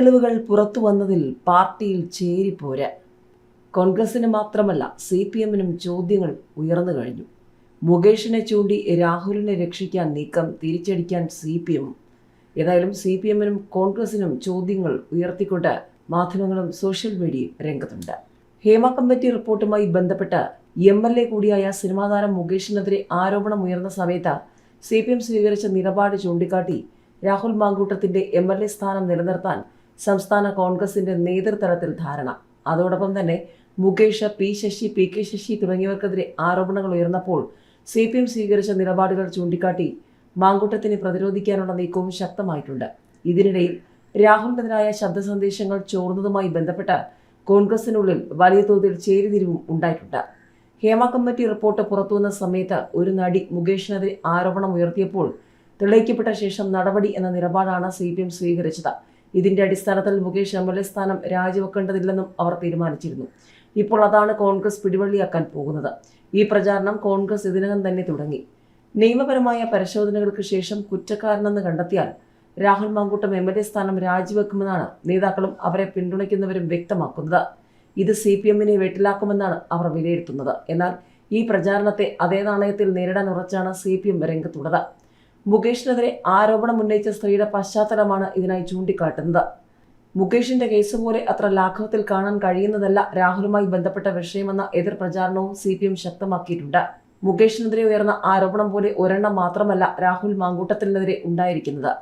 തെളിവുകൾ പുറത്തു വന്നതിൽ പാർട്ടിയിൽ ചേരിപ്പോര. കോൺഗ്രസിന് മാത്രമല്ല സി പി എമ്മിനും ചോദ്യങ്ങൾ ഉയർന്നു കഴിഞ്ഞു. മുകേഷിനെ ചൂണ്ടി രാഹുലിനെ രക്ഷിക്കാൻ നീക്കം തിരിച്ചടിക്കാൻ സി പി എം ഏതായാലും സി പി എമ്മിനും കോൺഗ്രസിനും ചോദ്യങ്ങൾ ഉയർത്തിക്കൊണ്ട് മാധ്യമങ്ങളും സോഷ്യൽ മീഡിയയും രംഗത്തുണ്ട്. ഹേമ കമ്മിറ്റി റിപ്പോർട്ടുമായി ബന്ധപ്പെട്ട് എം എൽ എ കൂടിയായ സിനിമാ താരം മുകേഷിനെതിരെ ആരോപണം ഉയർന്ന സമയത്ത് സി പി എം സ്വീകരിച്ച നിലപാട് ചൂണ്ടിക്കാട്ടി രാഹുൽ മാങ്കൂട്ടത്തിന്റെ എം എൽ എ സ്ഥാനം നിലനിർത്താൻ സംസ്ഥാന കോൺഗ്രസിന്റെ നേതൃത്വത്തിൽ ധാരണ. അതോടൊപ്പം തന്നെ Mukesh P Sasi P K Sasi തുടങ്ങിയവർക്കെതിരെ ആരോപണങ്ങൾ ഉയർന്നപ്പോൾ സി പി എം സ്വീകരിച്ച നിലപാടുകൾ ചൂണ്ടിക്കാട്ടി മാങ്കൂട്ടത്തിനെ പ്രതിരോധിക്കാനുള്ള നീക്കവും ശക്തമായിട്ടുണ്ട്. ഇതിനിടയിൽ രാഹുലിനെതിരായ ശബ്ദ സന്ദേശങ്ങൾ ചോർന്നതുമായി ബന്ധപ്പെട്ട് കോൺഗ്രസിനുള്ളിൽ വലിയ തോതിൽ ചേരിതിരിവും ഉണ്ടായിട്ടുണ്ട്. ഹേമ കമ്മിറ്റി റിപ്പോർട്ട് പുറത്തുവന്ന സമയത്ത് ഒരു നടി മുകേഷിനെതിരെ ആരോപണം ഉയർത്തിയപ്പോൾ തെളിയിക്കപ്പെട്ട ശേഷം നടപടി എന്ന നിലപാടാണ് സി സ്വീകരിച്ചത്. ഇതിന്റെ അടിസ്ഥാനത്തിൽ മുകേഷ് എം എൽ എ സ്ഥാനം രാജിവെക്കേണ്ടതില്ലെന്നും അവർ തീരുമാനിച്ചിരുന്നു. ഇപ്പോൾ അതാണ് കോൺഗ്രസ് പിടിവള്ളിയാക്കാൻ പോകുന്നത്. ഈ പ്രചാരണം കോൺഗ്രസ് ഇതിനകം തന്നെ തുടങ്ങി. നിയമപരമായ പരിശോധനകൾക്ക് ശേഷം കുറ്റക്കാരനെന്ന് കണ്ടെത്തിയാൽ Rahul Mankoottam M L A സ്ഥാനം രാജിവെക്കുമെന്നാണ് നേതാക്കളും അവരെ പിന്തുണയ്ക്കുന്നവരും വ്യക്തമാക്കുന്നത്. ഇത് സി പി എമ്മിനെ വെട്ടിലാക്കുമെന്നാണ് അവർ വിലയിരുത്തുന്നത്. എന്നാൽ ഈ പ്രചാരണത്തെ അതേ നാണയത്തിൽ നേരിടാൻ ഉറച്ചാണ് സി പി എം രംഗത്തുള്ളത്. മുകേഷിനെതിരെ ആരോപണം ഉന്നയിച്ച സ്ത്രീയുടെ പശ്ചാത്തലമാണ് ഇതിനായി ചൂണ്ടിക്കാട്ടുന്നത്. മുകേഷിന്റെ കേസ് പോലെ അത്ര ലാഘവത്തിൽ കാണാൻ കഴിയുന്നതല്ല രാഹുലുമായി ബന്ധപ്പെട്ട വിഷയമെന്ന എതിർ പ്രചാരണവും സി പി എം ശക്തമാക്കിയിട്ടുണ്ട്. മുകേഷിനെതിരെ ഉയർന്ന ആരോപണം പോലെ ഒരെണ്ണം മാത്രമല്ല രാഹുൽ മാങ്കൂട്ടത്തിനെതിരെ ഉണ്ടായിരിക്കുന്നത്.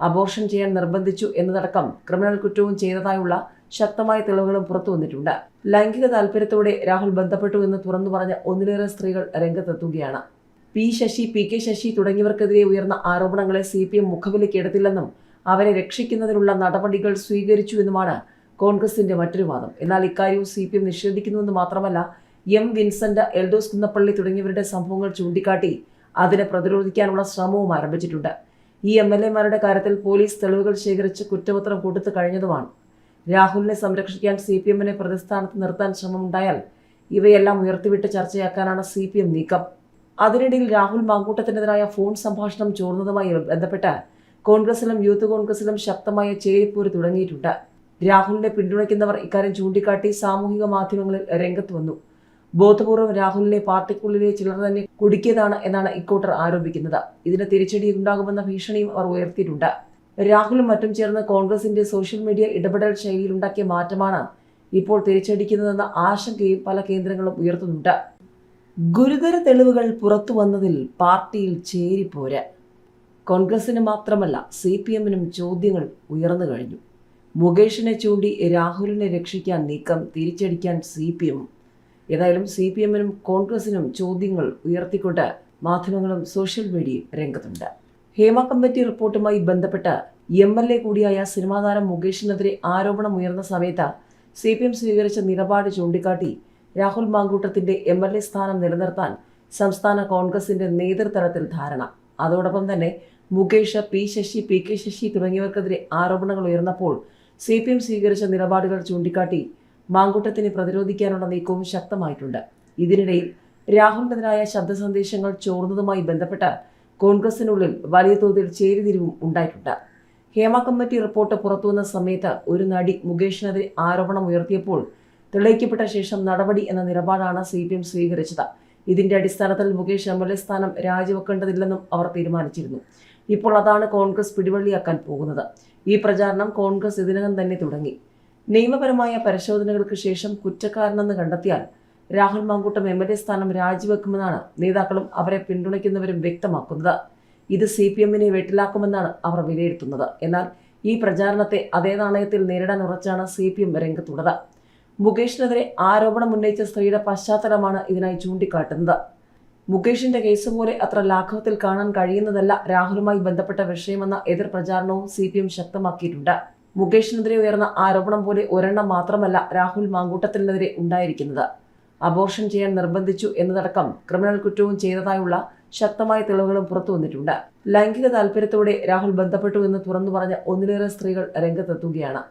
അബോർഷൻ ചെയ്യാൻ നിർബന്ധിച്ചു എന്നതടക്കം ക്രിമിനൽ കുറ്റവും ചെയ്തതായുള്ള ശക്തമായ തെളിവുകളും പുറത്തു വന്നിട്ടുണ്ട്. ലൈംഗിക താല്പര്യത്തോടെ രാഹുൽ ബന്ധപ്പെട്ടു എന്ന് തുറന്നു പറഞ്ഞ ഒന്നിലേറെ സ്ത്രീകൾ രംഗത്തെത്തുകയാണ്. P Sasi P K Sasi തുടങ്ങിയവർക്കെതിരെ ഉയർന്ന ആരോപണങ്ങളെ സി പി എം മുഖവിലക്കെടുത്തില്ലെന്നും അവരെ രക്ഷിക്കുന്നതിനുള്ള നടപടികൾ സ്വീകരിച്ചു എന്നുമാണ് കോൺഗ്രസിന്റെ മറ്റൊരു വാദം. എന്നാൽ ഇക്കാര്യവും സി പി എം നിഷേധിക്കുന്നുവെന്ന് മാത്രമല്ല എം വിൻസെന്റ് എൽദോസ് കുന്നപ്പള്ളി തുടങ്ങിയവരുടെ സംഭവങ്ങൾ ചൂണ്ടിക്കാട്ടി അതിനെ പ്രതിരോധിക്കാനുള്ള ശ്രമവും ആരംഭിച്ചിട്ടുണ്ട്. ഈ എം എൽ എമാരുടെ കാര്യത്തിൽ പോലീസ് തെളിവുകൾ ശേഖരിച്ച് കുറ്റപത്രം കൊടുത്തു കഴിഞ്ഞതുമാണ്. രാഹുലിനെ സംരക്ഷിക്കാൻ സി പി എമ്മിനെ പ്രതിസ്ഥാനത്ത് നിർത്താൻ ശ്രമമുണ്ടായാൽ ഇവയെല്ലാം ഉയർത്തിവിട്ട് ചർച്ചയാക്കാനാണ് സി പി എം നീക്കം. അതിനിടയിൽ രാഹുൽ മാങ്കൂട്ടത്തിനെതിരായ ഫോൺ സംഭാഷണം ചോർന്നതുമായി ബന്ധപ്പെട്ട് കോൺഗ്രസിലും യൂത്ത് കോൺഗ്രസിലും ശക്തമായ ചേരിപ്പോര് തുടങ്ങിയിട്ടുണ്ട്. രാഹുലിനെ പിന്തുണയ്ക്കുന്നവർ ഇക്കാര്യം ചൂണ്ടിക്കാട്ടി സാമൂഹിക മാധ്യമങ്ങളിൽ രംഗത്ത് വന്നു. ബോധപൂർവം രാഹുലിനെ പാർട്ടിക്കുള്ളിലെ ചിലർ തന്നെ കുടുക്കിയതാണ് എന്നാണ് ഇക്കൂട്ടർ ആരോപിക്കുന്നത്. ഇതിന് തിരിച്ചടി ഉണ്ടാകുമെന്ന ഭീഷണിയും അവർ ഉയർത്തിയിട്ടുണ്ട്. രാഹുലും മറ്റും ചേർന്ന് കോൺഗ്രസിന്റെ സോഷ്യൽ മീഡിയ ഇടപെടൽ ശൈലിയിലുണ്ടാക്കിയ മാറ്റമാണ് ഇപ്പോൾ തിരിച്ചടിക്കുന്നതെന്ന ആശങ്കയും പല കേന്ദ്രങ്ങളും ഉയർത്തുന്നുണ്ട്. ഗുരുതര തെളിവുകൾ പുറത്തു വന്നതിൽ പാർട്ടിയിൽ ചേരിപ്പോര്. കോൺഗ്രസിന് മാത്രമല്ല സി പി എമ്മിനും ചോദ്യങ്ങൾ ഉയർന്നു കഴിഞ്ഞു. മുകേഷിനെ ചൂണ്ടി രാഹുലിനെ രക്ഷിക്കാൻ നീക്കം തിരിച്ചടിക്കാൻ സി പി എം. ഏതായാലും സി പി എമ്മിനും കോൺഗ്രസിനും ചോദ്യങ്ങൾ ഉയർത്തിക്കൊണ്ട് മാധ്യമങ്ങളും സോഷ്യൽ മീഡിയയും രംഗത്തുണ്ട്. ഹേമ കമ്മിറ്റി റിപ്പോർട്ടുമായി ബന്ധപ്പെട്ട് എം എൽ എ കൂടിയായ സിനിമാതാരം മുകേഷിനെതിരെ ആരോപണം ഉയർന്ന സമയത്ത് സി പി എം സ്വീകരിച്ച നിലപാട് ചൂണ്ടിക്കാട്ടി രാഹുൽ മാങ്കൂട്ടത്തിന്റെ എം എൽ എ സ്ഥാനം നിലനിർത്താൻ സംസ്ഥാന കോൺഗ്രസിന്റെ നേതൃതലത്തിൽ ധാരണ. അതോടൊപ്പം തന്നെ Mukesh P Sasi P K Sasi തുടങ്ങിയവർക്കെതിരെ ആരോപണങ്ങൾ ഉയർന്നപ്പോൾ സി പി എം സ്വീകരിച്ച നിലപാടുകൾ ചൂണ്ടിക്കാട്ടി മാങ്കൂട്ടത്തിനെ പ്രതിരോധിക്കാനുള്ള നീക്കവും ശക്തമായിട്ടുണ്ട്. ഇതിനിടയിൽ രാഹുലിനെതിരായ ശബ്ദ സന്ദേശങ്ങൾ ചോർന്നതുമായി ബന്ധപ്പെട്ട് കോൺഗ്രസിനുള്ളിൽ വലിയ തോതിൽ ചേരിതിരിവും ഉണ്ടായിട്ടുണ്ട്. ഹേമ കമ്മിറ്റി റിപ്പോർട്ട് പുറത്തുവന്ന സമയത്ത് ഒരു നടി മുകേഷിനെതിരെ ആരോപണം ഉയർത്തിയപ്പോൾ തെളിയിക്കപ്പെട്ട ശേഷം നടപടി എന്ന നിലപാടാണ് സി പി എം സ്വീകരിച്ചത്. ഇതിന്റെ അടിസ്ഥാനത്തിൽ മുകേഷ് എം എൽ എ സ്ഥാനം രാജിവെക്കേണ്ടതില്ലെന്നും അവർ തീരുമാനിച്ചിരുന്നു. ഇപ്പോൾ അതാണ് കോൺഗ്രസ് പിടിവള്ളിയാക്കാൻ പോകുന്നത്. ഈ പ്രചാരണം കോൺഗ്രസ് ഇതിനകം തന്നെ തുടങ്ങി. നിയമപരമായ പരിശോധനകൾക്ക് ശേഷം കുറ്റക്കാരനെന്ന് കണ്ടെത്തിയാൽ Rahul Mankoottam M L A സ്ഥാനം രാജിവെക്കുമെന്നാണ് നേതാക്കളും അവരെ പിന്തുണയ്ക്കുന്നവരും വ്യക്തമാക്കുന്നത്. ഇത് സി പി എമ്മിനെ വെട്ടിലാക്കുമെന്നാണ് അവർ വിലയിരുത്തുന്നത്. എന്നാൽ ഈ പ്രചാരണത്തെ അതേ നാണയത്തിൽ നേരിടാൻ ഉറച്ചാണ് സി പി എം രംഗത്തുള്ളത്. മുകേഷിനെതിരെ ആരോപണം ഉന്നയിച്ച സ്ത്രീയുടെ പശ്ചാത്തലമാണ് ഇതിനായി ചൂണ്ടിക്കാട്ടുന്നത്. മുകേഷിന്റെ കേസ് പോലെ അത്ര ലാഘവത്തിൽ കാണാൻ കഴിയുന്നതല്ല രാഹുലുമായി ബന്ധപ്പെട്ട വിഷയമെന്ന എതിർ പ്രചാരണവും സി പി എം ശക്തമാക്കിയിട്ടുണ്ട്. മുകേഷിനെതിരെ ഉയർന്ന ആരോപണം പോലെ ഒരെണ്ണം മാത്രമല്ല രാഹുൽ മാങ്കൂട്ടത്തിനെതിരെ ഉണ്ടായിരിക്കുന്നത്. അബോർഷൻ ചെയ്യാൻ നിർബന്ധിച്ചു എന്നതടക്കം ക്രിമിനൽ കുറ്റവും ചെയ്തതായുള്ള ശക്തമായ തെളിവുകളും പുറത്തു വന്നിട്ടുണ്ട്. ലൈംഗിക താല്പര്യത്തോടെ രാഹുൽ ബന്ധപ്പെട്ടു എന്ന് തുറന്നു പറഞ്ഞ ഒന്നിലേറെ സ്ത്രീകൾ രംഗത്തെത്തുകയാണ്.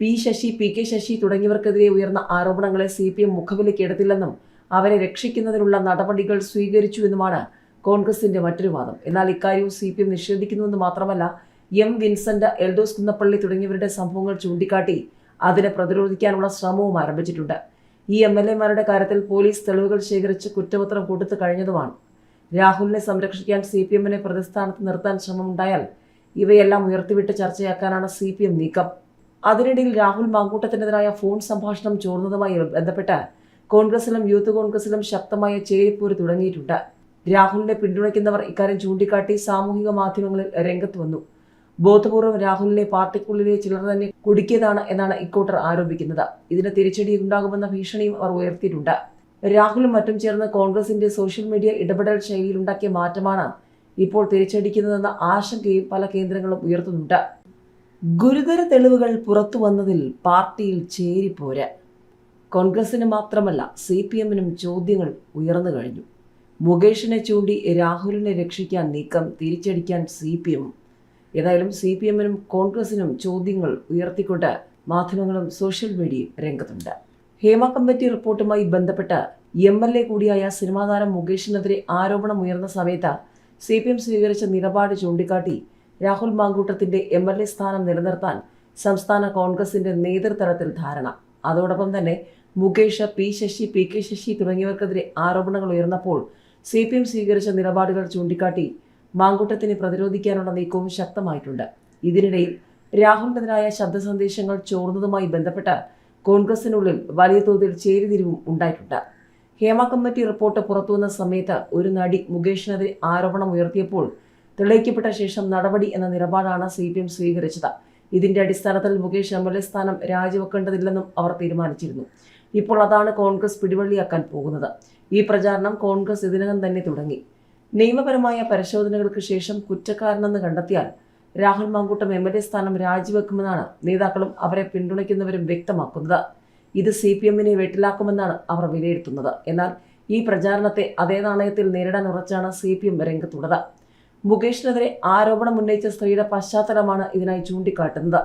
P Sasi P K Sasi തുടങ്ങിയവർക്കെതിരെ ഉയർന്ന ആരോപണങ്ങളെ സി പി എം മുഖവിലക്കെടുത്തില്ലെന്നും അവരെ രക്ഷിക്കുന്നതിനുള്ള നടപടികൾ സ്വീകരിച്ചുവെന്നുമാണ് കോൺഗ്രസിന്റെ മറ്റൊരു വാദം. എന്നാൽ ഇക്കാര്യവും സി പി എം നിഷേധിക്കുന്നുവെന്ന് മാത്രമല്ല എം വിൻസെന്റ് എൽദോസ് കുന്നപ്പള്ളി തുടങ്ങിയവരുടെ സംഭവങ്ങൾ ചൂണ്ടിക്കാട്ടി അതിനെ പ്രതിരോധിക്കാനുള്ള ശ്രമവും ആരംഭിച്ചിട്ടുണ്ട്. ഈ എം എൽ എമാരുടെ കാര്യത്തിൽ പോലീസ് തെളിവുകൾ ശേഖരിച്ച് കുറ്റപത്രം കൊടുത്തു കഴിഞ്ഞതുമാണ്. രാഹുലിനെ സംരക്ഷിക്കാൻ സി പി എമ്മിനെ പ്രതിസ്ഥാനത്ത് നിർത്താൻ ശ്രമമുണ്ടായാൽ ഇവയെല്ലാം ഉയർത്തിവിട്ട് ചർച്ചയാക്കാനാണ് സി പി എം നീക്കം. അതിനിടയിൽ രാഹുൽ മാങ്കൂട്ടത്തിനെതിരായ ഫോൺ സംഭാഷണം ചോർന്നതുമായി ബന്ധപ്പെട്ട് കോൺഗ്രസിലും യൂത്ത് കോൺഗ്രസിലും ശക്തമായ ചേരിപ്പോര് തുടങ്ങിയിട്ടുണ്ട്. രാഹുലിനെ പിന്തുണയ്ക്കുന്നവർ ഇക്കാര്യം ചൂണ്ടിക്കാട്ടി സാമൂഹിക മാധ്യമങ്ങളിൽ രംഗത്ത് വന്നു. ബോധപൂർവം രാഹുലിനെ പാർട്ടിക്കുള്ളിലെ ചിലർ തന്നെ കുടുക്കിയതാണ് എന്നാണ് ഇക്കൂട്ടർ ആരോപിക്കുന്നത്. ഇതിന് തിരിച്ചടി ഉണ്ടാകുമെന്ന ഭീഷണിയും അവർ ഉയർത്തിയിട്ടുണ്ട്. രാഹുലും മറ്റും ചേർന്ന് കോൺഗ്രസിന്റെ സോഷ്യൽ മീഡിയ ഇടപെടൽ ശൈലിയിലുണ്ടാക്കിയ മാറ്റമാണ് ഇപ്പോൾ തിരിച്ചടിക്കുന്നതെന്ന ആശങ്കയും പല കേന്ദ്രങ്ങളും ഉയർത്തുന്നുണ്ട്. ഗുരുതര തെളിവുകൾ പുറത്തു വന്നതിൽ പാർട്ടിയിൽ ചേരിപ്പോര. കോൺഗ്രസിന് മാത്രമല്ല സി പി എമ്മിനും ചോദ്യങ്ങൾ ഉയർന്നു കഴിഞ്ഞു. മുകേഷിനെ ചൂണ്ടി രാഹുലിനെ രക്ഷിക്കാൻ നീക്കം തിരിച്ചടിക്കാൻ സി പി എമ്മും ഏതായാലും സി പി എമ്മിനും കോൺഗ്രസിനും ചോദ്യങ്ങൾ ഉയർത്തിക്കൊണ്ട് മാധ്യമങ്ങളും സോഷ്യൽ മീഡിയയും രംഗത്തുണ്ട്. ഹേമ കമ്മിറ്റി റിപ്പോർട്ടുമായി ബന്ധപ്പെട്ട് എം എൽ എ കൂടിയായ സിനിമാതാരം മുകേഷിനെതിരെ ആരോപണം ഉയർന്ന സമയത്ത് സി പി എം സ്വീകരിച്ച നിലപാട് ചൂണ്ടിക്കാട്ടി രാഹുൽ മാങ്കൂട്ടത്തിന്റെ എം എൽ എ സ്ഥാനം നിലനിർത്താൻ സംസ്ഥാന കോൺഗ്രസിന്റെ നേതൃത്വത്തിൽ ധാരണ. അതോടൊപ്പം തന്നെ Mukesh P Sasi P K Sasi തുടങ്ങിയവർക്കെതിരെ ആരോപണങ്ങൾ ഉയർന്നപ്പോൾ സി പി എം സ്വീകരിച്ച നിലപാടുകൾ ചൂണ്ടിക്കാട്ടി മാങ്കൂട്ടത്തിനെ പ്രതിരോധിക്കാനുള്ള നീക്കവും ശക്തമായിട്ടുണ്ട്. ഇതിനിടയിൽ രാഹുലിനെതിരായ ശബ്ദ സന്ദേശങ്ങൾ ചോർന്നതുമായി ബന്ധപ്പെട്ട് കോൺഗ്രസിനുള്ളിൽ വലിയ തോതിൽ ചേരിതിരിവും ഉണ്ടായിട്ടുണ്ട്. ഹേമ കമ്മിറ്റി റിപ്പോർട്ട് പുറത്തുവന്ന സമയത്ത് ഒരു നടി മുകേഷിനെതിരെ ആരോപണം ഉയർത്തിയപ്പോൾ തെളിയിക്കപ്പെട്ട ശേഷം നടപടി എന്ന നിലപാടാണ് സി പി എം സ്വീകരിച്ചത്. ഇതിന്റെ അടിസ്ഥാനത്തിൽ മുകേഷ് എം എൽ എ സ്ഥാനം രാജിവെക്കേണ്ടതില്ലെന്നും അവർ തീരുമാനിച്ചിരുന്നു. ഇപ്പോൾ അതാണ് കോൺഗ്രസ് പിടിവള്ളിയാക്കാൻ പോകുന്നത്. ഈ പ്രചാരണം കോൺഗ്രസ് ഇതിനകം തന്നെ തുടങ്ങി. നിയമപരമായ പരിശോധനകൾക്ക് ശേഷം കുറ്റക്കാരനെന്ന് കണ്ടെത്തിയാൽ Rahul Mankoottam M L A സ്ഥാനം രാജിവെക്കുമെന്നാണ് നേതാക്കളും അവരെ പിന്തുണയ്ക്കുന്നവരും വ്യക്തമാക്കുന്നത്. ഇത് സി പി എമ്മിനെ വെട്ടിലാക്കുമെന്നാണ് അവർ വിലയിരുത്തുന്നത്. എന്നാൽ ഈ പ്രചാരണത്തെ അതേ നാണയത്തിൽ നേരിടാൻ ഉറച്ചാണ് സി പി എം രംഗത്തുള്ളത്. മുകേഷിനെതിരെ ആരോപണം ഉന്നയിച്ച സ്ത്രീയുടെ പശ്ചാത്തലമാണ് ഇതിനായി ചൂണ്ടിക്കാട്ടുന്നത്.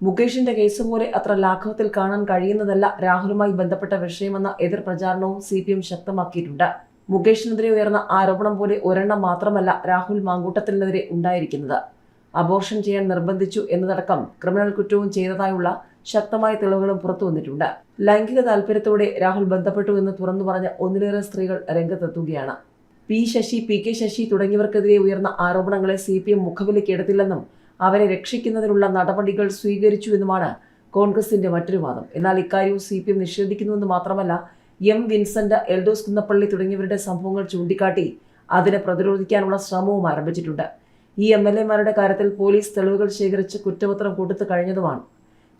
മുകേഷിന്റെ കേസ് പോലെ അത്ര ലാഘവത്തിൽ കാണാൻ കഴിയുന്നതല്ല രാഹുലുമായി ബന്ധപ്പെട്ട വിഷയമെന്ന എതിർ പ്രചാരണവും സി പി എം ശക്തമാക്കിയിട്ടുണ്ട്. മുകേഷിനെതിരെ ഉയർന്ന ആരോപണം പോലെ ഒരെണ്ണം മാത്രമല്ല രാഹുൽ മാങ്കൂട്ടത്തിനെതിരെ ഉണ്ടായിരിക്കുന്നത്. അബോർഷൻ ചെയ്യാൻ നിർബന്ധിച്ചു എന്നതടക്കം ക്രിമിനൽ കുറ്റവും ചെയ്തതായുള്ള ശക്തമായ തെളിവുകളും പുറത്തു വന്നിട്ടുണ്ട്. ലൈംഗിക താല്പര്യത്തോടെ രാഹുൽ ബന്ധപ്പെട്ടു എന്ന് തുറന്നു പറഞ്ഞ ഒന്നിലേറെ സ്ത്രീകൾ രംഗത്തെത്തുകയാണ്. P Sasi P K Sasi തുടങ്ങിയവർക്കെതിരെ ഉയർന്ന ആരോപണങ്ങളെ സി പി എം മുഖവിലക്കെടുത്തില്ലെന്നും അവരെ രക്ഷിക്കുന്നതിനുള്ള നടപടികൾ സ്വീകരിച്ചു എന്നുമാണ് കോൺഗ്രസിന്റെ മറ്റൊരു വാദം. എന്നാൽ ഇക്കാര്യവും സി പി എം നിഷേധിക്കുന്നുവെന്ന് മാത്രമല്ല എം വിൻസെന്റ് എൽദോസ് കുന്നപ്പള്ളി തുടങ്ങിയവരുടെ സംഭവങ്ങൾ ചൂണ്ടിക്കാട്ടി അതിനെ പ്രതിരോധിക്കാനുള്ള ശ്രമവും ആരംഭിച്ചിട്ടുണ്ട്. ഈ എം എൽ എമാരുടെ കാര്യത്തിൽ പോലീസ് തെളിവുകൾ ശേഖരിച്ച് കുറ്റപത്രം കൊടുത്തു കഴിഞ്ഞതുമാണ്.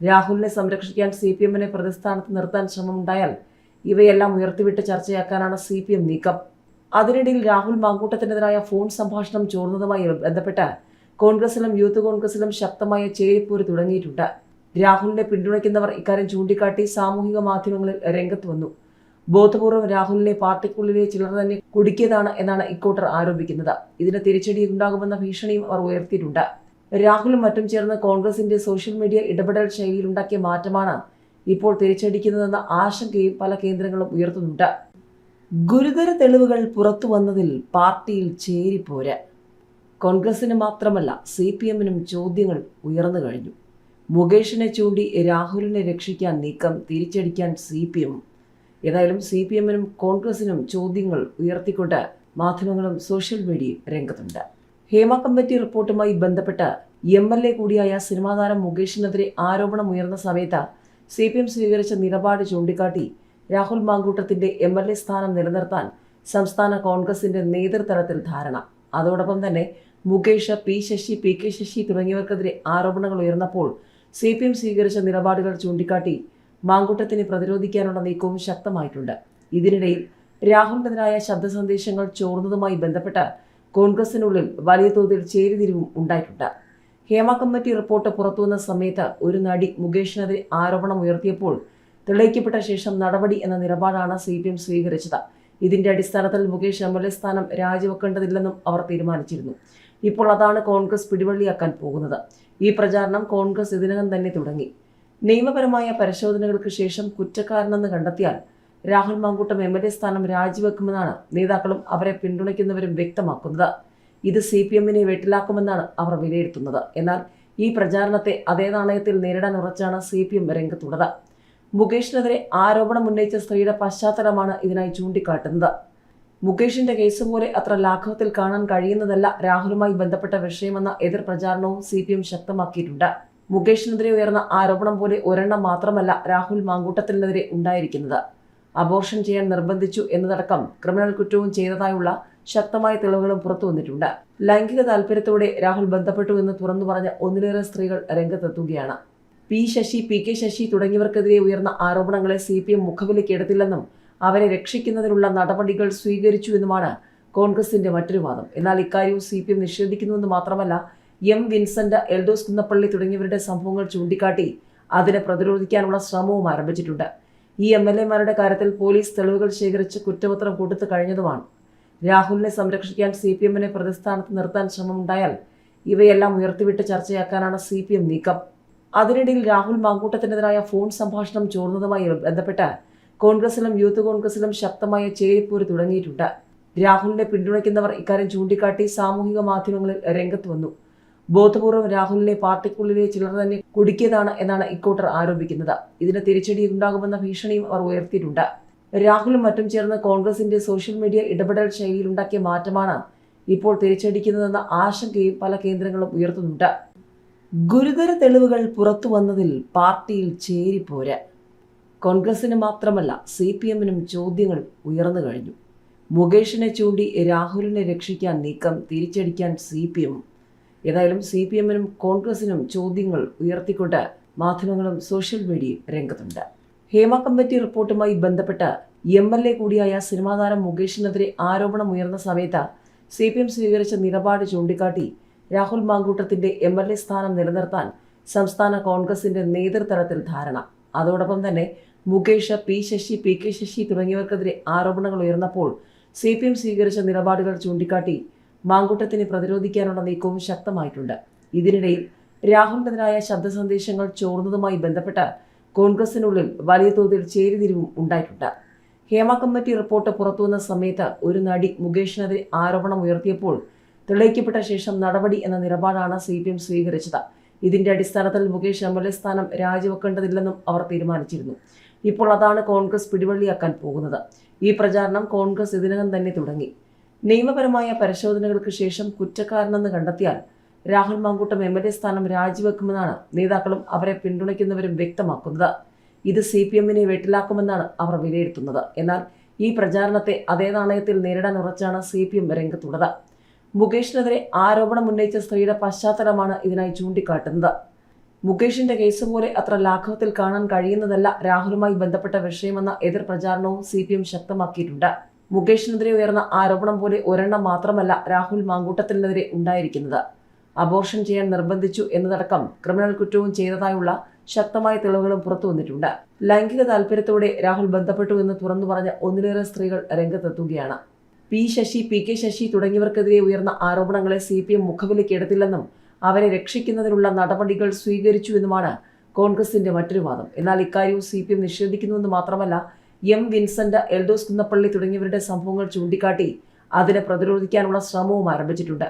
രാഹുലിനെ സംരക്ഷിക്കാൻ സി പി എമ്മിനെ പ്രതിസ്ഥാനത്ത് നിർത്താൻ ശ്രമമുണ്ടായാൽ ഇവയെല്ലാം ഉയർത്തിവിട്ട് ചർച്ചയാക്കാനാണ് സി പി എം നീക്കം. അതിനിടയിൽ രാഹുൽ മാങ്കൂട്ടത്തിനെതിരായ ഫോൺ സംഭാഷണം ചോർന്നതുമായി ബന്ധപ്പെട്ട് കോൺഗ്രസിലും യൂത്ത് കോൺഗ്രസിലും ശക്തമായ ചേരിപ്പോര് തുടങ്ങിയിട്ടുണ്ട്. രാഹുലിനെ പിന്തുണയ്ക്കുന്നവർ ഇക്കാര്യം ചൂണ്ടിക്കാട്ടി സാമൂഹിക മാധ്യമങ്ങളിൽ രംഗത്ത് വന്നു. ബോധപൂർവം രാഹുലിനെ പാർട്ടിക്കുള്ളിലെ ചിലർ തന്നെ കുടുക്കിയതാണ് എന്നാണ് ഇക്കൂട്ടർ ആരോപിക്കുന്നത്. ഇതിന് തിരിച്ചടി ഉണ്ടാകുമെന്ന ഭീഷണിയും അവർ ഉയർത്തിയിട്ടുണ്ട്. രാഹുലും മറ്റും ചേർന്ന് കോൺഗ്രസിന്റെ സോഷ്യൽ മീഡിയ ഇടപെടൽ ശൈലിയിലുണ്ടാക്കിയ മാറ്റമാണ് ഇപ്പോൾ തിരിച്ചടിക്കുന്നതെന്ന ആശങ്കയും പല കേന്ദ്രങ്ങളും ഉയർത്തുന്നുണ്ട്. ഗുരുതര തെളിവുകൾ പുറത്തു വന്നതിൽ പാർട്ടിയിൽ ചേരിപ്പോര. കോൺഗ്രസിന് മാത്രമല്ല സി പി എമ്മിനും ചോദ്യങ്ങൾ ഉയർന്നു കഴിഞ്ഞു. മുകേഷിനെ ചൂണ്ടി രാഹുലിനെ രക്ഷിക്കാൻ നീക്കം തിരിച്ചടിക്കാൻ സി പി എം ഏതായാലും സി പി എമ്മിനും കോൺഗ്രസിനും ചോദ്യങ്ങൾ ഉയർത്തിക്കൊണ്ട് മാധ്യമങ്ങളും സോഷ്യൽ മീഡിയയും രംഗത്തുണ്ട്. ഹേമ കമ്മിറ്റി റിപ്പോർട്ടുമായി ബന്ധപ്പെട്ട് എം എൽ എ കൂടിയായ സിനിമാതാരം മുകേഷിനെതിരെ ആരോപണം ഉയർന്ന സമയത്ത് സി പി എം സ്വീകരിച്ച നിലപാട് ചൂണ്ടിക്കാട്ടി രാഹുൽ മാങ്കൂട്ടത്തിന്റെ എം എൽ എ സ്ഥാനം നിലനിർത്താൻ സംസ്ഥാന കോൺഗ്രസിന്റെ നേതൃത്വത്തിൽ ധാരണ. അതോടൊപ്പം തന്നെ Mukesh P Sasi P K Sasi തുടങ്ങിയവർക്കെതിരെ ആരോപണങ്ങൾ ഉയർന്നപ്പോൾ സി പി എം സ്വീകരിച്ച നിലപാടുകൾ ചൂണ്ടിക്കാട്ടി മാങ്കൂട്ടത്തിനെ പ്രതിരോധിക്കാനുള്ള നീക്കവും ശക്തമായിട്ടുണ്ട്. ഇതിനിടയിൽ രാഹുലിനെതിരായ ശബ്ദ സന്ദേശങ്ങൾ ചോർന്നതുമായി ബന്ധപ്പെട്ട് കോൺഗ്രസിനുള്ളിൽ വലിയ തോതിൽ ചേരിതിരിവും ഉണ്ടായിട്ടുണ്ട്. ഹേമ കമ്മിറ്റി റിപ്പോർട്ട് പുറത്തുവന്ന സമയത്ത് ഒരു നടി മുകേഷിനെതിരെ ആരോപണം ഉയർത്തിയപ്പോൾ തെളിയിക്കപ്പെട്ട ശേഷം നടപടി എന്ന നിലപാടാണ് സി പി എം സ്വീകരിച്ചത്. ഇതിന്റെ അടിസ്ഥാനത്തിൽ മുകേഷ് എം എൽ എ സ്ഥാനം രാജിവെക്കേണ്ടതില്ലെന്നും അവർ തീരുമാനിച്ചിരുന്നു. ഇപ്പോൾ അതാണ് കോൺഗ്രസ് പിടിവള്ളിയാക്കാൻ പോകുന്നത്. ഈ പ്രചാരണം കോൺഗ്രസ് ഇതിനകം തന്നെ തുടങ്ങി. നിയമപരമായ പരിശോധനകൾക്ക് ശേഷം കുറ്റക്കാരനെന്ന് കണ്ടെത്തിയാൽ Rahul Mankoottam M L A സ്ഥാനം രാജിവെക്കുമെന്നാണ് നേതാക്കളും അവരെ പിന്തുണയ്ക്കുന്നവരും വ്യക്തമാക്കുന്നത്. ഇത് സി പി എമ്മിനെ വെട്ടിലാക്കുമെന്നാണ് അവർ വിലയിരുത്തുന്നത്. എന്നാൽ ഈ പ്രചാരണത്തെ അതേ നാണയത്തിൽ നേരിടാൻ ഉറച്ചാണ് സി പി എം രംഗത്തുള്ളത്. മുകേഷിനെതിരെ ആരോപണം ഉന്നയിച്ച സ്ത്രീയുടെ പശ്ചാത്തലമാണ് ഇതിനായി ചൂണ്ടിക്കാട്ടുന്നത്. മുകേഷിന്റെ കേസ് പോലെ അത്ര ലാഘവത്തിൽ കാണാൻ കഴിയുന്നതല്ല രാഹുലുമായി ബന്ധപ്പെട്ട വിഷയമെന്ന എതിർ പ്രചാരണവും സി പി എം ശക്തമാക്കിയിട്ടുണ്ട്. മുകേഷിനെതിരെ ഉയർന്ന ആരോപണം പോലെ ഒരെണ്ണം മാത്രമല്ല രാഹുൽ മാങ്കൂട്ടത്തിനെതിരെ ഉണ്ടായിരിക്കുന്നത്. അബോർഷൻ ചെയ്യാൻ നിർബന്ധിച്ചു എന്നതടക്കം ക്രിമിനൽ കുറ്റവും ചെയ്തതായുള്ള ശക്തമായ തെളിവുകളും പുറത്തു വന്നിട്ടുണ്ട്. ലൈംഗിക താല്പര്യത്തോടെ രാഹുൽ ബന്ധപ്പെട്ടു എന്ന് തുറന്നു പറഞ്ഞ ഒന്നിലേറെ സ്ത്രീകൾ രംഗത്തെത്തുകയാണ്. P Sasi P K Sasi തുടങ്ങിയവർക്കെതിരെ ഉയർന്ന ആരോപണങ്ങളെ സി പി എം മുഖവിലക്കെടുത്തില്ലെന്നും അവരെ രക്ഷിക്കുന്നതിനുള്ള നടപടികൾ സ്വീകരിച്ചു എന്നുമാണ് കോൺഗ്രസിന്റെ മറ്റൊരു വാദം. എന്നാൽ ഇക്കാര്യവും സി പി എം നിഷേധിക്കുന്നുവെന്ന് മാത്രമല്ല എം വിൻസെന്റ് എൽദോസ് കുന്നപ്പള്ളി തുടങ്ങിയവരുടെ സംഭവങ്ങൾ ചൂണ്ടിക്കാട്ടി അതിനെ പ്രതിരോധിക്കാനുള്ള ശ്രമവും ആരംഭിച്ചിട്ടുണ്ട്. ഈ എം എൽ എമാരുടെ കാര്യത്തിൽ പോലീസ് തെളിവുകൾ ശേഖരിച്ച് കുറ്റപത്രം കൊടുത്തു കഴിഞ്ഞതുമാണ്. രാഹുലിനെ സംരക്ഷിക്കാൻ സി പി എമ്മിനെ പ്രതിസ്ഥാനത്ത് നിർത്താൻ ശ്രമമുണ്ടായാൽ ഇവയെല്ലാം ഉയർത്തിവിട്ട് ചർച്ചയാക്കാനാണ് സി പി എം നീക്കം. അതിനിടയിൽ രാഹുൽ മാങ്കൂട്ടത്തിനെതിരായ ഫോൺ സംഭാഷണം ചോർന്നതുമായി ബന്ധപ്പെട്ട് കോൺഗ്രസിലും യൂത്ത് കോൺഗ്രസിലും ശക്തമായ ചേരിപ്പോര് തുടങ്ങിയിട്ടുണ്ട്. രാഹുലിനെ പിന്തുണയ്ക്കുന്നവർ ഇക്കാര്യം ചൂണ്ടിക്കാട്ടി സാമൂഹിക മാധ്യമങ്ങളിൽ രംഗത്ത് വന്നു. ബോധപൂർവം രാഹുലിനെ പാർട്ടിക്കുള്ളിലെ ചിലർ തന്നെ കുടുക്കിയതാണ് എന്നാണ് ഇക്കൂട്ടർ ആരോപിക്കുന്നത്. ഇതിന് തിരിച്ചടി ഉണ്ടാകുമെന്ന ഭീഷണിയും അവർ ഉയർത്തിയിട്ടുണ്ട്. രാഹുലും മറ്റും ചേർന്ന് കോൺഗ്രസിന്റെ സോഷ്യൽ മീഡിയ ഇടപെടൽ ശൈലിയിലുണ്ടാക്കിയ മാറ്റമാണ് ഇപ്പോൾ തിരിച്ചടിക്കുന്നതെന്ന ആശങ്കയും പല കേന്ദ്രങ്ങളും ഉയർത്തുന്നുണ്ട്. ഗുരുതര തെളിവുകൾ പുറത്തു വന്നതിൽ പാർട്ടിയിൽ ചേരിപ്പോര കോൺഗ്രസിന് മാത്രമല്ല സി പി എമ്മിനും ചോദ്യങ്ങൾ ഉയർന്നു കഴിഞ്ഞു. മുകേഷിനെ ചൂണ്ടി രാഹുലിനെ രക്ഷിക്കാൻ നീക്കം തിരിച്ചടിക്കാൻ സി പി എം ഏതായാലും സി പി എമ്മിനും കോൺഗ്രസിനും ചോദ്യങ്ങൾ ഉയർത്തിക്കൊണ്ട് മാധ്യമങ്ങളും സോഷ്യൽ മീഡിയയും രംഗത്തുണ്ട്. ഹേമ കമ്മിറ്റി റിപ്പോർട്ടുമായി ബന്ധപ്പെട്ട് എം എൽ എ കൂടിയായ സിനിമാതാരം മുകേഷിനെതിരെ ആരോപണം ഉയർന്ന സമയത്ത് സി പി എം സ്വീകരിച്ച നിലപാട് ചൂണ്ടിക്കാട്ടി രാഹുൽ മാങ്കൂട്ടത്തിന്റെ എം എൽ എ സ്ഥാനം നിലനിർത്താൻ സംസ്ഥാന കോൺഗ്രസിന്റെ നേതൃത്വത്തിൽ ധാരണ. അതോടൊപ്പം തന്നെ Mukesh P Sasi P K Sasi തുടങ്ങിയവർക്കെതിരെ ആരോപണങ്ങൾ ഉയർന്നപ്പോൾ സി പി എം സ്വീകരിച്ച നിലപാടുകൾ ചൂണ്ടിക്കാട്ടി മാങ്കൂട്ടത്തിനെ പ്രതിരോധിക്കാനുള്ള നീക്കവും ശക്തമായിട്ടുണ്ട്. ഇതിനിടയിൽ രാഹുലിനെതിരായ ശബ്ദ സന്ദേശങ്ങൾ ചോർന്നതുമായി ബന്ധപ്പെട്ട് കോൺഗ്രസിനുള്ളിൽ വലിയ തോതിൽ ചേരിതിരിവും ഉണ്ടായിട്ടുണ്ട്. ഹേമ കമ്മിറ്റി റിപ്പോർട്ട് പുറത്തുവന്ന സമയത്ത് ഒരു നടി മുകേഷിനെതിരെ ആരോപണം ഉയർത്തിയപ്പോൾ തെളിയിക്കപ്പെട്ട ശേഷം നടപടി എന്ന നിലപാടാണ് സി പി എം സ്വീകരിച്ചത്. ഇതിന്റെ അടിസ്ഥാനത്തിൽ മുകേഷ് എം എൽ എ സ്ഥാനം രാജിവെക്കേണ്ടതില്ലെന്നും അവർ തീരുമാനിച്ചിരുന്നു. ഇപ്പോൾ അതാണ് കോൺഗ്രസ് പിടിവള്ളിയാക്കാൻ പോകുന്നത്. ഈ പ്രചാരണം കോൺഗ്രസ് ഇതിനകം തന്നെ തുടങ്ങി. നിയമപരമായ പരിശോധനകൾക്ക് ശേഷം കുറ്റക്കാരനെന്ന് കണ്ടെത്തിയാൽ Rahul Mankoottam M L A സ്ഥാനം രാജിവെക്കുമെന്നാണ് നേതാക്കളും അവരെ പിന്തുണയ്ക്കുന്നവരും വ്യക്തമാക്കുന്നത്. ഇത് സി പി എമ്മിനെ വെട്ടിലാക്കുമെന്നാണ് അവർ വിലയിരുത്തുന്നത്. എന്നാൽ ഈ പ്രചാരണത്തെ അതേ നാണയത്തിൽ നേരിടാൻ ഉറച്ചാണ് സി പി എം രംഗത്തുള്ളത്. മുകേഷിനെതിരെ ആരോപണം ഉന്നയിച്ച സ്ത്രീയുടെ പശ്ചാത്തലമാണ് ഇതിനായി ചൂണ്ടിക്കാട്ടുന്നത്. മുകേഷിന്റെ കേസ് പോലെ അത്ര ലാഘവത്തിൽ കാണാൻ കഴിയുന്നതല്ല രാഹുലുമായി ബന്ധപ്പെട്ട വിഷയമെന്ന എതിർ പ്രചാരണവും സി പി എം ശക്തമാക്കിയിട്ടുണ്ട്. മുകേഷിനെതിരെ ഉയർന്ന ആരോപണം പോലെ ഒരെണ്ണം മാത്രമല്ല രാഹുൽ മാങ്കൂട്ടത്തിനെതിരെ ഉണ്ടായിരിക്കുന്നത്. അബോർഷൻ ചെയ്യാൻ നിർബന്ധിച്ചു എന്നതടക്കം ക്രിമിനൽ കുറ്റവും ചെയ്തതായുള്ള ശക്തമായ തെളിവുകളും പുറത്തു വന്നിട്ടുണ്ട്. ലൈംഗിക താല്പര്യത്തോടെ രാഹുൽ ബന്ധപ്പെട്ടു എന്ന് തുറന്നു പറഞ്ഞ ഒന്നിലേറെ സ്ത്രീകൾ രംഗത്തെത്തുകയാണ്. P Sasi P K Sasi തുടങ്ങിയവർക്കെതിരെ ഉയർന്ന ആരോപണങ്ങളെ സി പി എം മുഖവിലക്കെടുത്തില്ലെന്നും അവരെ രക്ഷിക്കുന്നതിനുള്ള നടപടികൾ സ്വീകരിച്ചുവെന്നുമാണ് കോൺഗ്രസിന്റെ മറ്റൊരു വാദം. എന്നാൽ ഇക്കാര്യവും സി പി എം നിഷേധിക്കുന്നുവെന്ന് മാത്രമല്ല എം വിൻസെന്റ് എൽദോസ് കുന്നപ്പള്ളി തുടങ്ങിയവരുടെ സംഭവങ്ങൾ ചൂണ്ടിക്കാട്ടി അതിനെ പ്രതിരോധിക്കാനുള്ള ശ്രമവും ആരംഭിച്ചിട്ടുണ്ട്.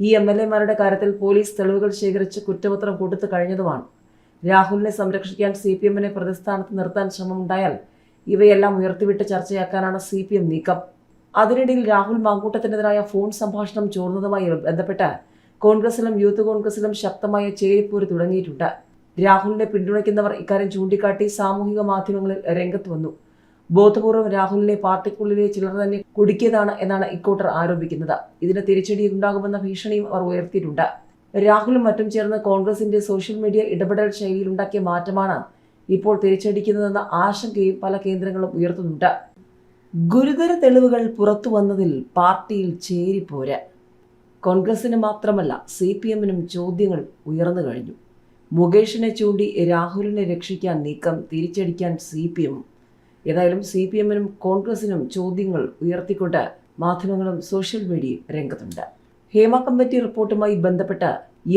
ഈ എം എൽ എമാരുടെ കാര്യത്തിൽ പോലീസ് തെളിവുകൾ ശേഖരിച്ച് കുറ്റപത്രം കൊടുത്തു കഴിഞ്ഞതുമാണ്. രാഹുലിനെ സംരക്ഷിക്കാൻ സി പി എമ്മിനെ പ്രതിസ്ഥാനത്ത് നിർത്താൻ ശ്രമമുണ്ടായാൽ ഇവയെല്ലാം ഉയർത്തിവിട്ട് ചർച്ചയാക്കാനാണ് സി പി എം നീക്കം. അതിനിടയിൽ രാഹുൽ മാങ്കൂട്ടത്തിനെതിരായ ഫോൺ സംഭാഷണം ചോർന്നതുമായി ബന്ധപ്പെട്ട് കോൺഗ്രസിലും യൂത്ത് കോൺഗ്രസിലും ശക്തമായ ചേരിപ്പോര് തുടങ്ങിയിട്ടുണ്ട്. രാഹുലിനെ പിന്തുണയ്ക്കുന്നവർ ഇക്കാര്യം ചൂണ്ടിക്കാട്ടി സാമൂഹിക മാധ്യമങ്ങളിൽ രംഗത്ത് വന്നു. ബോധപൂർവം രാഹുലിനെ പാർട്ടിക്കുള്ളിലെ ചിലർ തന്നെ കുടുക്കിയതാണ് എന്നാണ് ഇക്കൂട്ടർ ആരോപിക്കുന്നത്. ഇതിന് തിരിച്ചടി ഉണ്ടാകുമെന്ന ഭീഷണിയും അവർ ഉയർത്തിയിട്ടുണ്ട്. രാഹുലും മറ്റും ചേർന്ന് കോൺഗ്രസിന്റെ സോഷ്യൽ മീഡിയ ഇടപെടൽ ശൈലിയിലുണ്ടാക്കിയ മാറ്റമാണ് ഇപ്പോൾ തിരിച്ചടിക്കുന്നതെന്ന ആശങ്കയും പല കേന്ദ്രങ്ങളും ഉയർത്തുന്നുണ്ട്. ഗുരുതര തെളിവുകൾ പുറത്തു വന്നതിൽ പാർട്ടിയിൽ ചേരിപ്പോര കോൺഗ്രസിന് മാത്രമല്ല സി പി എമ്മിനും ചോദ്യങ്ങൾ ഉയർന്നു കഴിഞ്ഞു. മുകേഷിനെ ചൂണ്ടി രാഹുലിനെ രക്ഷിക്കാൻ നീക്കം തിരിച്ചടിക്കാൻ സി പി എം ഏതായാലും സി പി എമ്മിനും കോൺഗ്രസിനും ചോദ്യങ്ങൾ ഉയർത്തിക്കൊണ്ട് മാധ്യമങ്ങളും സോഷ്യൽ മീഡിയയും രംഗത്തുണ്ട്. ഹേമ കമ്മിറ്റി റിപ്പോർട്ടുമായി ബന്ധപ്പെട്ട്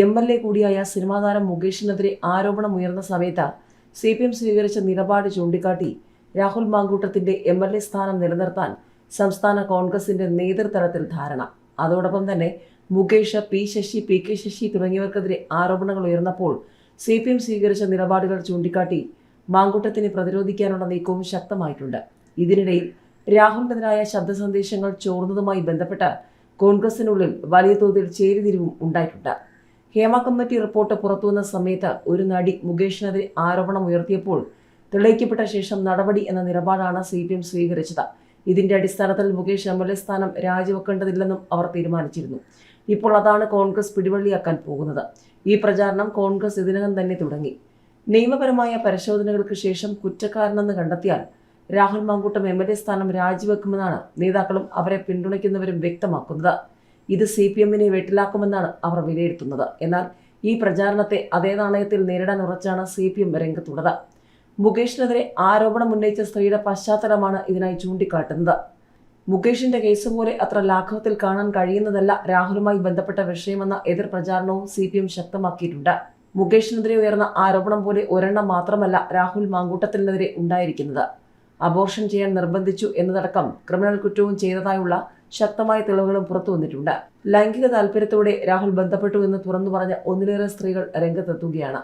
എം എൽ എ കൂടിയായ സിനിമാതാരം മുകേഷിനെതിരെ ആരോപണം ഉയർന്ന സമയത്ത് സി പി എം സ്വീകരിച്ച നിലപാട് ചൂണ്ടിക്കാട്ടി രാഹുൽ മാങ്കൂട്ടത്തിന്റെ എം എൽ എ സ്ഥാനം നിലനിർത്താൻ സംസ്ഥാന കോൺഗ്രസിന്റെ നേതൃത്വത്തിൽ ധാരണ. അതോടൊപ്പം തന്നെ Mukesh P Sasi P K Sasi തുടങ്ങിയവർക്കെതിരെ ആരോപണങ്ങൾ ഉയർന്നപ്പോൾ സി പി എം സ്വീകരിച്ച നിലപാടുകൾ ചൂണ്ടിക്കാട്ടി മാങ്കൂട്ടത്തിനെ പ്രതിരോധിക്കാനുള്ള നീക്കവും ശക്തമായിട്ടുണ്ട്. ഇതിനിടയിൽ രാഹുലിനെതിരായ ശബ്ദ സന്ദേശങ്ങൾ ചോർന്നതുമായി ബന്ധപ്പെട്ട് കോൺഗ്രസിനുള്ളിൽ വലിയ തോതിൽ ചേരിതിരിവും ഉണ്ടായിട്ടുണ്ട്. ഹേമ കമ്മിറ്റി റിപ്പോർട്ട് പുറത്തുവന്ന സമയത്ത് ഒരു നടി മുകേഷിനെതിരെ ആരോപണം ഉയർത്തിയപ്പോൾ തെളിയിക്കപ്പെട്ട ശേഷം നടപടി എന്ന നിലപാടാണ് സി പി എം സ്വീകരിച്ചത്. ഇതിന്റെ അടിസ്ഥാനത്തിൽ മുകേഷ് എം എൽ എ സ്ഥാനം രാജിവെക്കേണ്ടതില്ലെന്നും അവർ തീരുമാനിച്ചിരുന്നു. ഇപ്പോൾ അതാണ് കോൺഗ്രസ് പിടിവള്ളിയാക്കാൻ പോകുന്നത്. ഈ പ്രചാരണം കോൺഗ്രസ് ഇതിനകം തന്നെ തുടങ്ങി. നിയമപരമായ പരിശോധനകൾക്ക് ശേഷം കുറ്റക്കാരനെന്ന് കണ്ടെത്തിയാൽ Rahul Mankoottam M L A സ്ഥാനം രാജിവെക്കുമെന്നാണ് നേതാക്കളും അവരെ പിന്തുണയ്ക്കുന്നവരും വ്യക്തമാക്കുന്നത്. ഇത് സി പി എമ്മിനെ വെട്ടിലാക്കുമെന്നാണ് അവർ വിലയിരുത്തുന്നത്. എന്നാൽ ഈ പ്രചാരണത്തെ അതേ നാണയത്തിൽ നേരിടാൻ ഉറച്ചാണ് സി പി എം രംഗത്തുള്ളത്. മുകേഷിനെതിരെ ആരോപണം ഉന്നയിച്ച സ്ത്രീയുടെ പശ്ചാത്തലമാണ് ഇതിനായി ചൂണ്ടിക്കാട്ടുന്നത്. മുകേഷിന്റെ കേസ് പോലെ അത്ര ലാഘവത്തിൽ കാണാൻ കഴിയുന്നതല്ല രാഹുലുമായി ബന്ധപ്പെട്ട വിഷയമെന്ന എതിർ പ്രചാരണവും സി പി എം ശക്തമാക്കിയിട്ടുണ്ട്. മുകേഷിനെതിരെ ഉയർന്ന ആരോപണം പോലെ ഒരെണ്ണം മാത്രമല്ല രാഹുൽ മാങ്കൂട്ടത്തിനെതിരെ ഉണ്ടായിരിക്കുന്നത്. അബോർഷൻ ചെയ്യാൻ നിർബന്ധിച്ചു എന്നതടക്കം ക്രിമിനൽ കുറ്റവും ചെയ്തതായുള്ള ശക്തമായ തെളിവുകളും പുറത്തു വന്നിട്ടുണ്ട്. ലൈംഗിക താല്പര്യത്തോടെ രാഹുൽ ബന്ധപ്പെട്ടു എന്ന് തുറന്നു പറഞ്ഞ ഒന്നിലേറെ സ്ത്രീകൾ രംഗത്തെത്തുകയാണ്.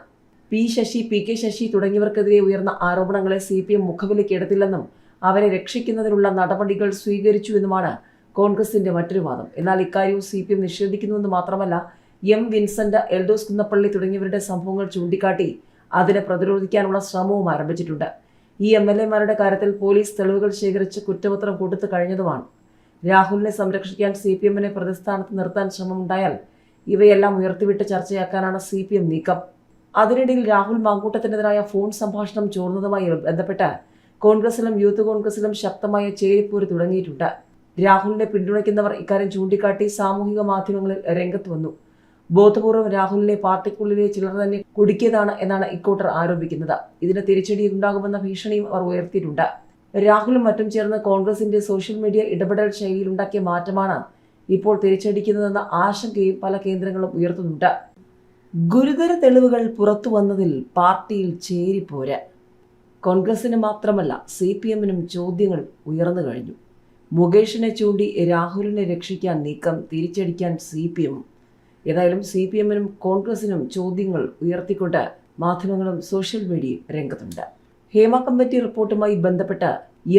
P Sasi P K Sasi തുടങ്ങിയവർക്കെതിരെ ഉയർന്ന ആരോപണങ്ങളെ സി പി എം മുഖവിലക്കെടുത്തില്ലെന്നും അവരെ രക്ഷിക്കുന്നതിനുള്ള നടപടികൾ സ്വീകരിച്ചു എന്നുമാണ് കോൺഗ്രസിന്റെ മറ്റൊരു വാദം. എന്നാൽ ഇക്കാര്യവും സി പി എം നിഷേധിക്കുന്നുവെന്ന് മാത്രമല്ല എം വിൻസെന്റ് എൽദോസ് കുന്നപ്പള്ളി തുടങ്ങിയവരുടെ സംഭവങ്ങൾ ചൂണ്ടിക്കാട്ടി അതിനെ പ്രതിരോധിക്കാനുള്ള ശ്രമവും ആരംഭിച്ചിട്ടുണ്ട്. ഈ എം എൽ എമാരുടെ കാര്യത്തിൽ പോലീസ് തെളിവുകൾ ശേഖരിച്ച് കുറ്റപത്രം കൊടുത്തു കഴിഞ്ഞതുമാണ്. രാഹുലിനെ സംരക്ഷിക്കാൻ സി പി എമ്മിനെ പ്രതിസ്ഥാനത്ത് നിർത്താൻ ശ്രമമുണ്ടായാൽ ഇവയെല്ലാം ഉയർത്തിവിട്ട് ചർച്ചയാക്കാനാണ് സി പി എം നീക്കം. അതിനിടയിൽ രാഹുൽ മാങ്കൂട്ടത്തിനെതിരായ ഫോൺ സംഭാഷണം ചോർന്നതുമായി ബന്ധപ്പെട്ട് കോൺഗ്രസിലും യൂത്ത് കോൺഗ്രസിലും ശക്തമായ ചേരിപ്പോര് തുടങ്ങിയിട്ടുണ്ട്. രാഹുലിനെ പിന്തുണയ്ക്കുന്നവർ ഇക്കാര്യം ചൂണ്ടിക്കാട്ടി സാമൂഹിക മാധ്യമങ്ങളിൽ രംഗത്ത് വന്നു. ബോധപൂർവം രാഹുലിനെ പാർട്ടിക്കുള്ളിലെ ചിലർ തന്നെ കുടുക്കിയതാണ് എന്നാണ് ഇക്കൂട്ടർ ആരോപിക്കുന്നത്. ഇതിന് തിരിച്ചടി ഉണ്ടാകുമെന്ന ഭീഷണിയും അവർ ഉയർത്തിയിട്ടുണ്ട്. രാഹുലും മറ്റും ചേർന്ന് കോൺഗ്രസിന്റെ സോഷ്യൽ മീഡിയ ഇടപെടൽ ശൈലിയിലുണ്ടാക്കിയ മാറ്റമാണ് ഇപ്പോൾ തിരിച്ചടിക്കുന്നതെന്ന ആശങ്കയും പല കേന്ദ്രങ്ങളും ഉയർത്തുന്നുണ്ട്. ഗുരുതര തെളിവുകൾ പുറത്തു വന്നതിൽ പാർട്ടിയിൽ ചേരിപ്പോര കോൺഗ്രസിന് മാത്രമല്ല സി പി എമ്മിനും ചോദ്യങ്ങൾ ഉയർന്നു കഴിഞ്ഞു. മുകേഷിനെ ചൂണ്ടി രാഹുലിനെ രക്ഷിക്കാൻ നീക്കം തിരിച്ചടിക്കാൻ സി പി എമ്മും. ഏതായാലും സി പി എമ്മിനും കോൺഗ്രസിനും ചോദ്യങ്ങൾ ഉയർത്തിക്കൊണ്ട് മാധ്യമങ്ങളും സോഷ്യൽ മീഡിയയും രംഗത്തുണ്ട്. ഹേമ കമ്മിറ്റി റിപ്പോർട്ടുമായി ബന്ധപ്പെട്ട്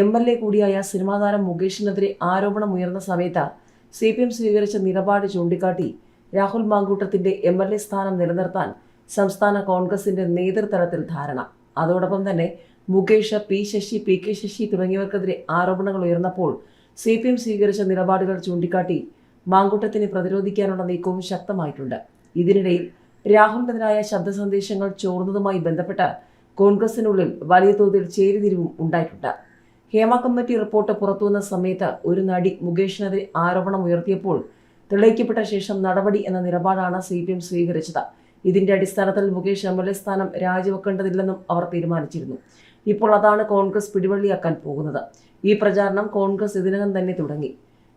എം എൽ എ കൂടിയായ സിനിമാതാരം മുകേഷിനെതിരെ ആരോപണം ഉയർന്ന സമയത്ത് സി പി എം സ്വീകരിച്ച നിലപാട് ചൂണ്ടിക്കാട്ടി രാഹുൽ മാങ്കൂട്ടത്തിന്റെ എം എൽ എ സ്ഥാനം നിലനിർത്താൻ സംസ്ഥാന കോൺഗ്രസിന്റെ നേതൃത്വത്തിൽ ധാരണ. അതോടൊപ്പം തന്നെ Mukesh P Sasi P K Sasi തുടങ്ങിയവർക്കെതിരെ ആരോപണങ്ങൾ ഉയർന്നപ്പോൾ സി പി എം സ്വീകരിച്ച നിലപാടുകൾ ചൂണ്ടിക്കാട്ടി മാങ്കൂട്ടത്തിനെ പ്രതിരോധിക്കാനുള്ള നീക്കവും ശക്തമായിട്ടുണ്ട്. ഇതിനിടയിൽ രാഹുലിനെതിരായ ശബ്ദ സന്ദേശങ്ങൾ ചോർന്നതുമായി ബന്ധപ്പെട്ട് കോൺഗ്രസിനുള്ളിൽ വലിയ തോതിൽ ചേരിതിരിവും ഉണ്ടായിട്ടുണ്ട്. ഹേമ കമ്മിറ്റി റിപ്പോർട്ട് പുറത്തുവന്ന സമയത്ത് ഒരു നടി മുകേഷിനെതിരെ ആരോപണം ഉയർത്തിയപ്പോൾ തെളിയിക്കപ്പെട്ട ശേഷം നടപടി എന്ന നിലപാടാണ് സി പി എം സ്വീകരിച്ചത്. ഇതിന്റെ അടിസ്ഥാനത്തിൽ മുകേഷ് എം എൽ എ സ്ഥാനം രാജിവെക്കേണ്ടതില്ലെന്നും അവർ തീരുമാനിച്ചിരുന്നു. ഇപ്പോൾ അതാണ് കോൺഗ്രസ് പിടിവള്ളിയാക്കാൻ പോകുന്നത്. ഈ പ്രചാരണം കോൺഗ്രസ് ഇതിനകം തന്നെ തുടങ്ങി.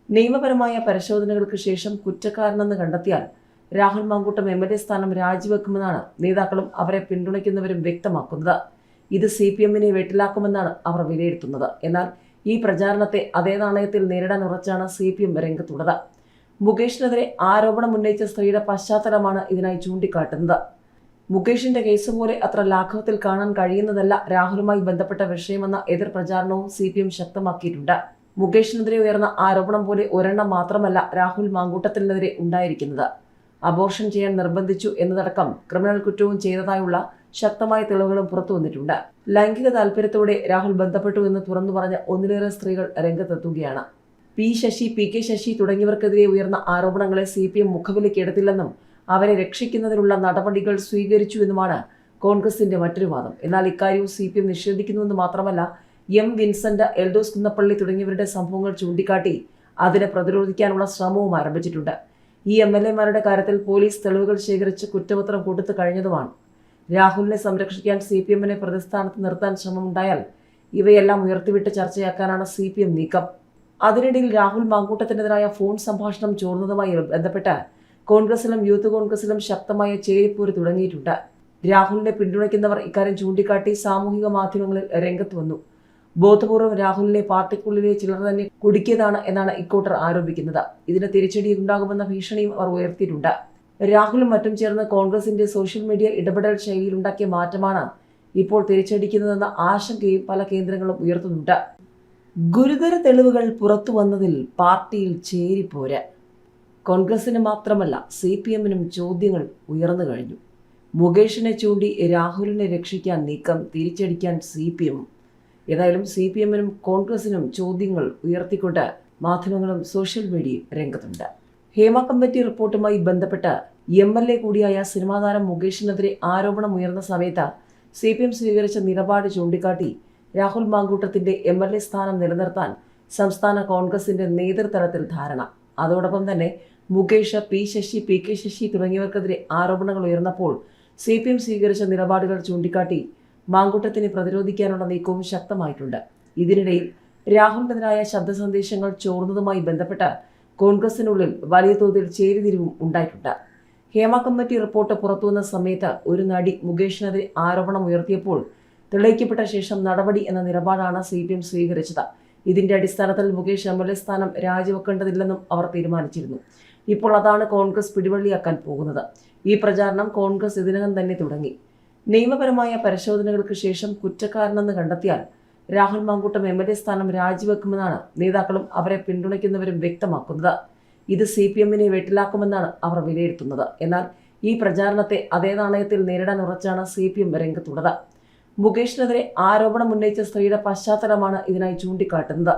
നിയമപരമായ പരിശോധനകൾക്ക് ശേഷം കുറ്റക്കാരനെന്ന് കണ്ടെത്തിയാൽ Rahul Mankoottam M L A സ്ഥാനം രാജിവെക്കുമെന്നാണ് നേതാക്കളും അവരെ പിന്തുണയ്ക്കുന്നവരും വ്യക്തമാക്കുന്നത്. ഇത് സി പി എമ്മിനെ വെട്ടിലാക്കുമെന്നാണ് അവർ വിലയിരുത്തുന്നത്. എന്നാൽ ഈ പ്രചാരണത്തെ അതേ നാണയത്തിൽ നേരിടാൻ ഉറച്ചാണ് സി പി എം രംഗത്തുള്ളത്. മുകേഷിനെതിരെ ആരോപണം ഉന്നയിച്ച സ്ത്രീയുടെ പശ്ചാത്തലമാണ് ഇതിനായി ചൂണ്ടിക്കാട്ടുന്നത്. മുകേഷിന്റെ കേസ് പോലെ അത്ര ലാഘവത്തിൽ കാണാൻ കഴിയുന്നതല്ല രാഹുലുമായി ബന്ധപ്പെട്ട വിഷയമെന്ന എതിർ പ്രചാരണവും സി പി എം ശക്തമാക്കിയിട്ടുണ്ട്. മുകേഷിനെതിരെ ഉയർന്ന ആരോപണം പോലെ ഒരെണ്ണം മാത്രമല്ല രാഹുൽ മാങ്കൂട്ടത്തിനെതിരെ ഉണ്ടായിരിക്കുന്നത്. അബോർഷൻ ചെയ്യാൻ നിർബന്ധിച്ചു എന്നതടക്കം ക്രിമിനൽ കുറ്റവും ചെയ്തതായുള്ള ശക്തമായ തെളിവുകളും പുറത്തു വന്നിട്ടുണ്ട്. ലൈംഗിക താല്പര്യത്തോടെ രാഹുൽ ബന്ധപ്പെട്ടു എന്ന് തുറന്നു പറഞ്ഞ ഒന്നിലേറെ സ്ത്രീകൾ രംഗത്തെത്തുകയാണ്. P Sasi P K Sasi തുടങ്ങിയവർക്കെതിരെ ഉയർന്ന ആരോപണങ്ങളെ സി പി എം മുഖവിലക്കെടുത്തില്ലെന്നും അവരെ രക്ഷിക്കുന്നതിനുള്ള നടപടികൾ സ്വീകരിച്ചു എന്നുമാണ് കോൺഗ്രസിന്റെ മറ്റൊരു വാദം. എന്നാൽ ഇക്കാര്യവും സി പി എം നിഷേധിക്കുന്നുവെന്ന് മാത്രമല്ല എം വിൻസെന്റ് എൽദോസ് കുന്നപ്പള്ളി തുടങ്ങിയവരുടെ സംഭവങ്ങൾ ചൂണ്ടിക്കാട്ടി അതിനെ പ്രതിരോധിക്കാനുള്ള ശ്രമവും ആരംഭിച്ചിട്ടുണ്ട്. ഈ എം എൽ എമാരുടെ കാര്യത്തിൽ പോലീസ് തെളിവുകൾ ശേഖരിച്ച് കുറ്റപത്രം കൊടുത്തു കഴിഞ്ഞതുമാണ്. രാഹുലിനെ സംരക്ഷിക്കാൻ സി പി എമ്മിനെ പ്രതിസ്ഥാനത്ത് നിർത്താൻ ശ്രമമുണ്ടായാൽ ഇവയെല്ലാം ഉയർത്തിവിട്ട് ചർച്ചയാക്കാനാണ് സി പി എം നീക്കം. അതിനിടയിൽ രാഹുൽ മാങ്കൂട്ടത്തിനെതിരായ ഫോൺ സംഭാഷണം ചോർന്നതുമായി ബന്ധപ്പെട്ട് കോൺഗ്രസിലും യൂത്ത് കോൺഗ്രസിലും ശക്തമായ ചേരിപ്പോര് തുടങ്ങിയിട്ടുണ്ട്. രാഹുലിനെ പിന്തുണയ്ക്കുന്നവർ ഇക്കാര്യം ചൂണ്ടിക്കാട്ടി സാമൂഹിക മാധ്യമങ്ങളിൽ രംഗത്ത് വന്നു. ബോധപൂർവം രാഹുലിനെ പാർട്ടിക്കുള്ളിലെ ചിലർ തന്നെ കുടുക്കിയതാണ് എന്നാണ് ഇക്കൂട്ടർ ആരോപിക്കുന്നത്. ഇതിന് തിരിച്ചടി ഉണ്ടാകുമെന്ന ഭീഷണിയും അവർ ഉയർത്തിയിട്ടുണ്ട്. രാഹുലും മറ്റും ചേർന്ന് കോൺഗ്രസിന്റെ സോഷ്യൽ മീഡിയ ഇടപെടൽ ശൈലിയിലുണ്ടാക്കിയ മാറ്റമാണ് ഇപ്പോൾ തിരിച്ചടിക്കുന്നതെന്ന ആശങ്കയും പല കേന്ദ്രങ്ങളും ഉയർത്തുന്നുണ്ട്. ഗുരുതര തെളിവുകൾ പുറത്തു വന്നതിൽ പാർട്ടിയിൽ ചേരിപ്പോര കോൺഗ്രസിന് മാത്രമല്ല സി പി എമ്മിനും ചോദ്യങ്ങൾ ഉയർന്നു കഴിഞ്ഞു. മുകേഷിനെ ചൂണ്ടി രാഹുലിനെ രക്ഷിക്കാൻ നീക്കം തിരിച്ചടിക്കാൻ സി പി എമ്മും ഏതായാലും സി പി എമ്മിനും കോൺഗ്രസിനും ചോദ്യങ്ങൾ ഉയർത്തിക്കൊണ്ട് മാധ്യമങ്ങളും സോഷ്യൽ മീഡിയയും രംഗത്തുണ്ട്. ഹേമ കമ്മിറ്റി റിപ്പോർട്ടുമായി ബന്ധപ്പെട്ട് എം എൽ എ കൂടിയായ സിനിമാതാരം മുകേഷിനെതിരെ ആരോപണം ഉയർന്ന സമയത്ത് സി പി എം സ്വീകരിച്ച നിലപാട് ചൂണ്ടിക്കാട്ടി രാഹുൽ മാങ്കൂട്ടത്തിന്റെ എം എൽ എ സ്ഥാനം നിലനിർത്താൻ സംസ്ഥാന കോൺഗ്രസിന്റെ നേതൃത്വത്തിൽ ധാരണ. അതോടൊപ്പം തന്നെ Mukesh P Sasi P K Sasi തുടങ്ങിയവർക്കെതിരെ ആരോപണങ്ങൾ ഉയർന്നപ്പോൾ സി പി എം സ്വീകരിച്ച നിലപാടുകൾ ചൂണ്ടിക്കാട്ടി മാങ്കൂട്ടത്തിനെ പ്രതിരോധിക്കാനുള്ള നീക്കവും ശക്തമായിട്ടുണ്ട്. ഇതിനിടയിൽ രാഹുലിനെതിരായ ശബ്ദ സന്ദേശങ്ങൾ ചോർന്നതുമായി ബന്ധപ്പെട്ട് കോൺഗ്രസിനുള്ളിൽ വലിയ തോതിൽ ചേരിതിരിവും ഉണ്ടായിട്ടുണ്ട്. ഹേമ കമ്മിറ്റി റിപ്പോർട്ട് പുറത്തുവന്ന സമയത്ത് ഒരു നടി മുകേഷിനെതിരെ ആരോപണം ഉയർത്തിയപ്പോൾ തെളിയിക്കപ്പെട്ട ശേഷം നടപടി എന്ന നിലപാടാണ് സി പി എം സ്വീകരിച്ചത്. ഇതിന്റെ അടിസ്ഥാനത്തിൽ മുകേഷ് എം എൽ എ സ്ഥാനം രാജിവെക്കേണ്ടതില്ലെന്നും അവർ തീരുമാനിച്ചിരുന്നു. ഇപ്പോൾ അതാണ് കോൺഗ്രസ് പിടിവള്ളിയാക്കാൻ പോകുന്നത്. ഈ പ്രചാരണം കോൺഗ്രസ് ഇതിനകം തന്നെ തുടങ്ങി. നിയമപരമായ പരിശോധനകൾക്ക് ശേഷം കുറ്റക്കാരനെന്ന് കണ്ടെത്തിയാൽ Rahul Mankoottam M L A സ്ഥാനം രാജിവെക്കുമെന്നാണ് നേതാക്കളും അവരെ പിന്തുണയ്ക്കുന്നവരും വ്യക്തമാക്കുന്നത്. ഇത് സി പി എമ്മിനെ വെട്ടിലാക്കുമെന്നാണ് അവർ വിലയിരുത്തുന്നത്. എന്നാൽ ഈ പ്രചാരണത്തെ അതേ നാണയത്തിൽ നേരിടാൻ ഉറച്ചാണ് സി പി എം രംഗത്തുള്ളത്. മുകേഷിനെതിരെ ആരോപണം ഉന്നയിച്ച സ്ത്രീയുടെ പശ്ചാത്തലമാണ് ഇതിനായി ചൂണ്ടിക്കാട്ടുന്നത്.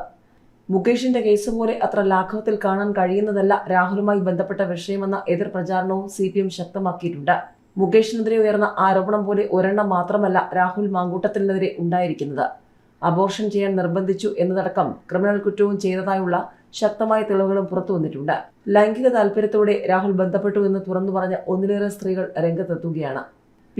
മുകേഷിന്റെ കേസ് പോലെ അത്ര ലാഘവത്തിൽ കാണാൻ കഴിയുന്നതല്ല രാഹുലുമായി ബന്ധപ്പെട്ട വിഷയമെന്ന എതിർ പ്രചാരണവും സി പി എം ശക്തമാക്കിയിട്ടുണ്ട്. മുകേഷിനെതിരെ ഉയർന്ന ആരോപണം പോലെ ഒരെണ്ണം മാത്രമല്ല രാഹുൽ മാങ്കൂട്ടത്തിനെതിരെ ഉണ്ടായിരിക്കുന്നത്. അബോർഷൻ ചെയ്യാൻ നിർബന്ധിച്ചു എന്നതടക്കം ക്രിമിനൽ കുറ്റവും ചെയ്തതായുള്ള ശക്തമായ തെളിവുകളും പുറത്തു വന്നിട്ടുണ്ട്. ലൈംഗിക താല്പര്യത്തോടെ രാഹുൽ ബന്ധപ്പെട്ടു എന്ന് തുറന്നു പറഞ്ഞ ഒന്നിലേറെ സ്ത്രീകൾ രംഗത്തെത്തുകയാണ്.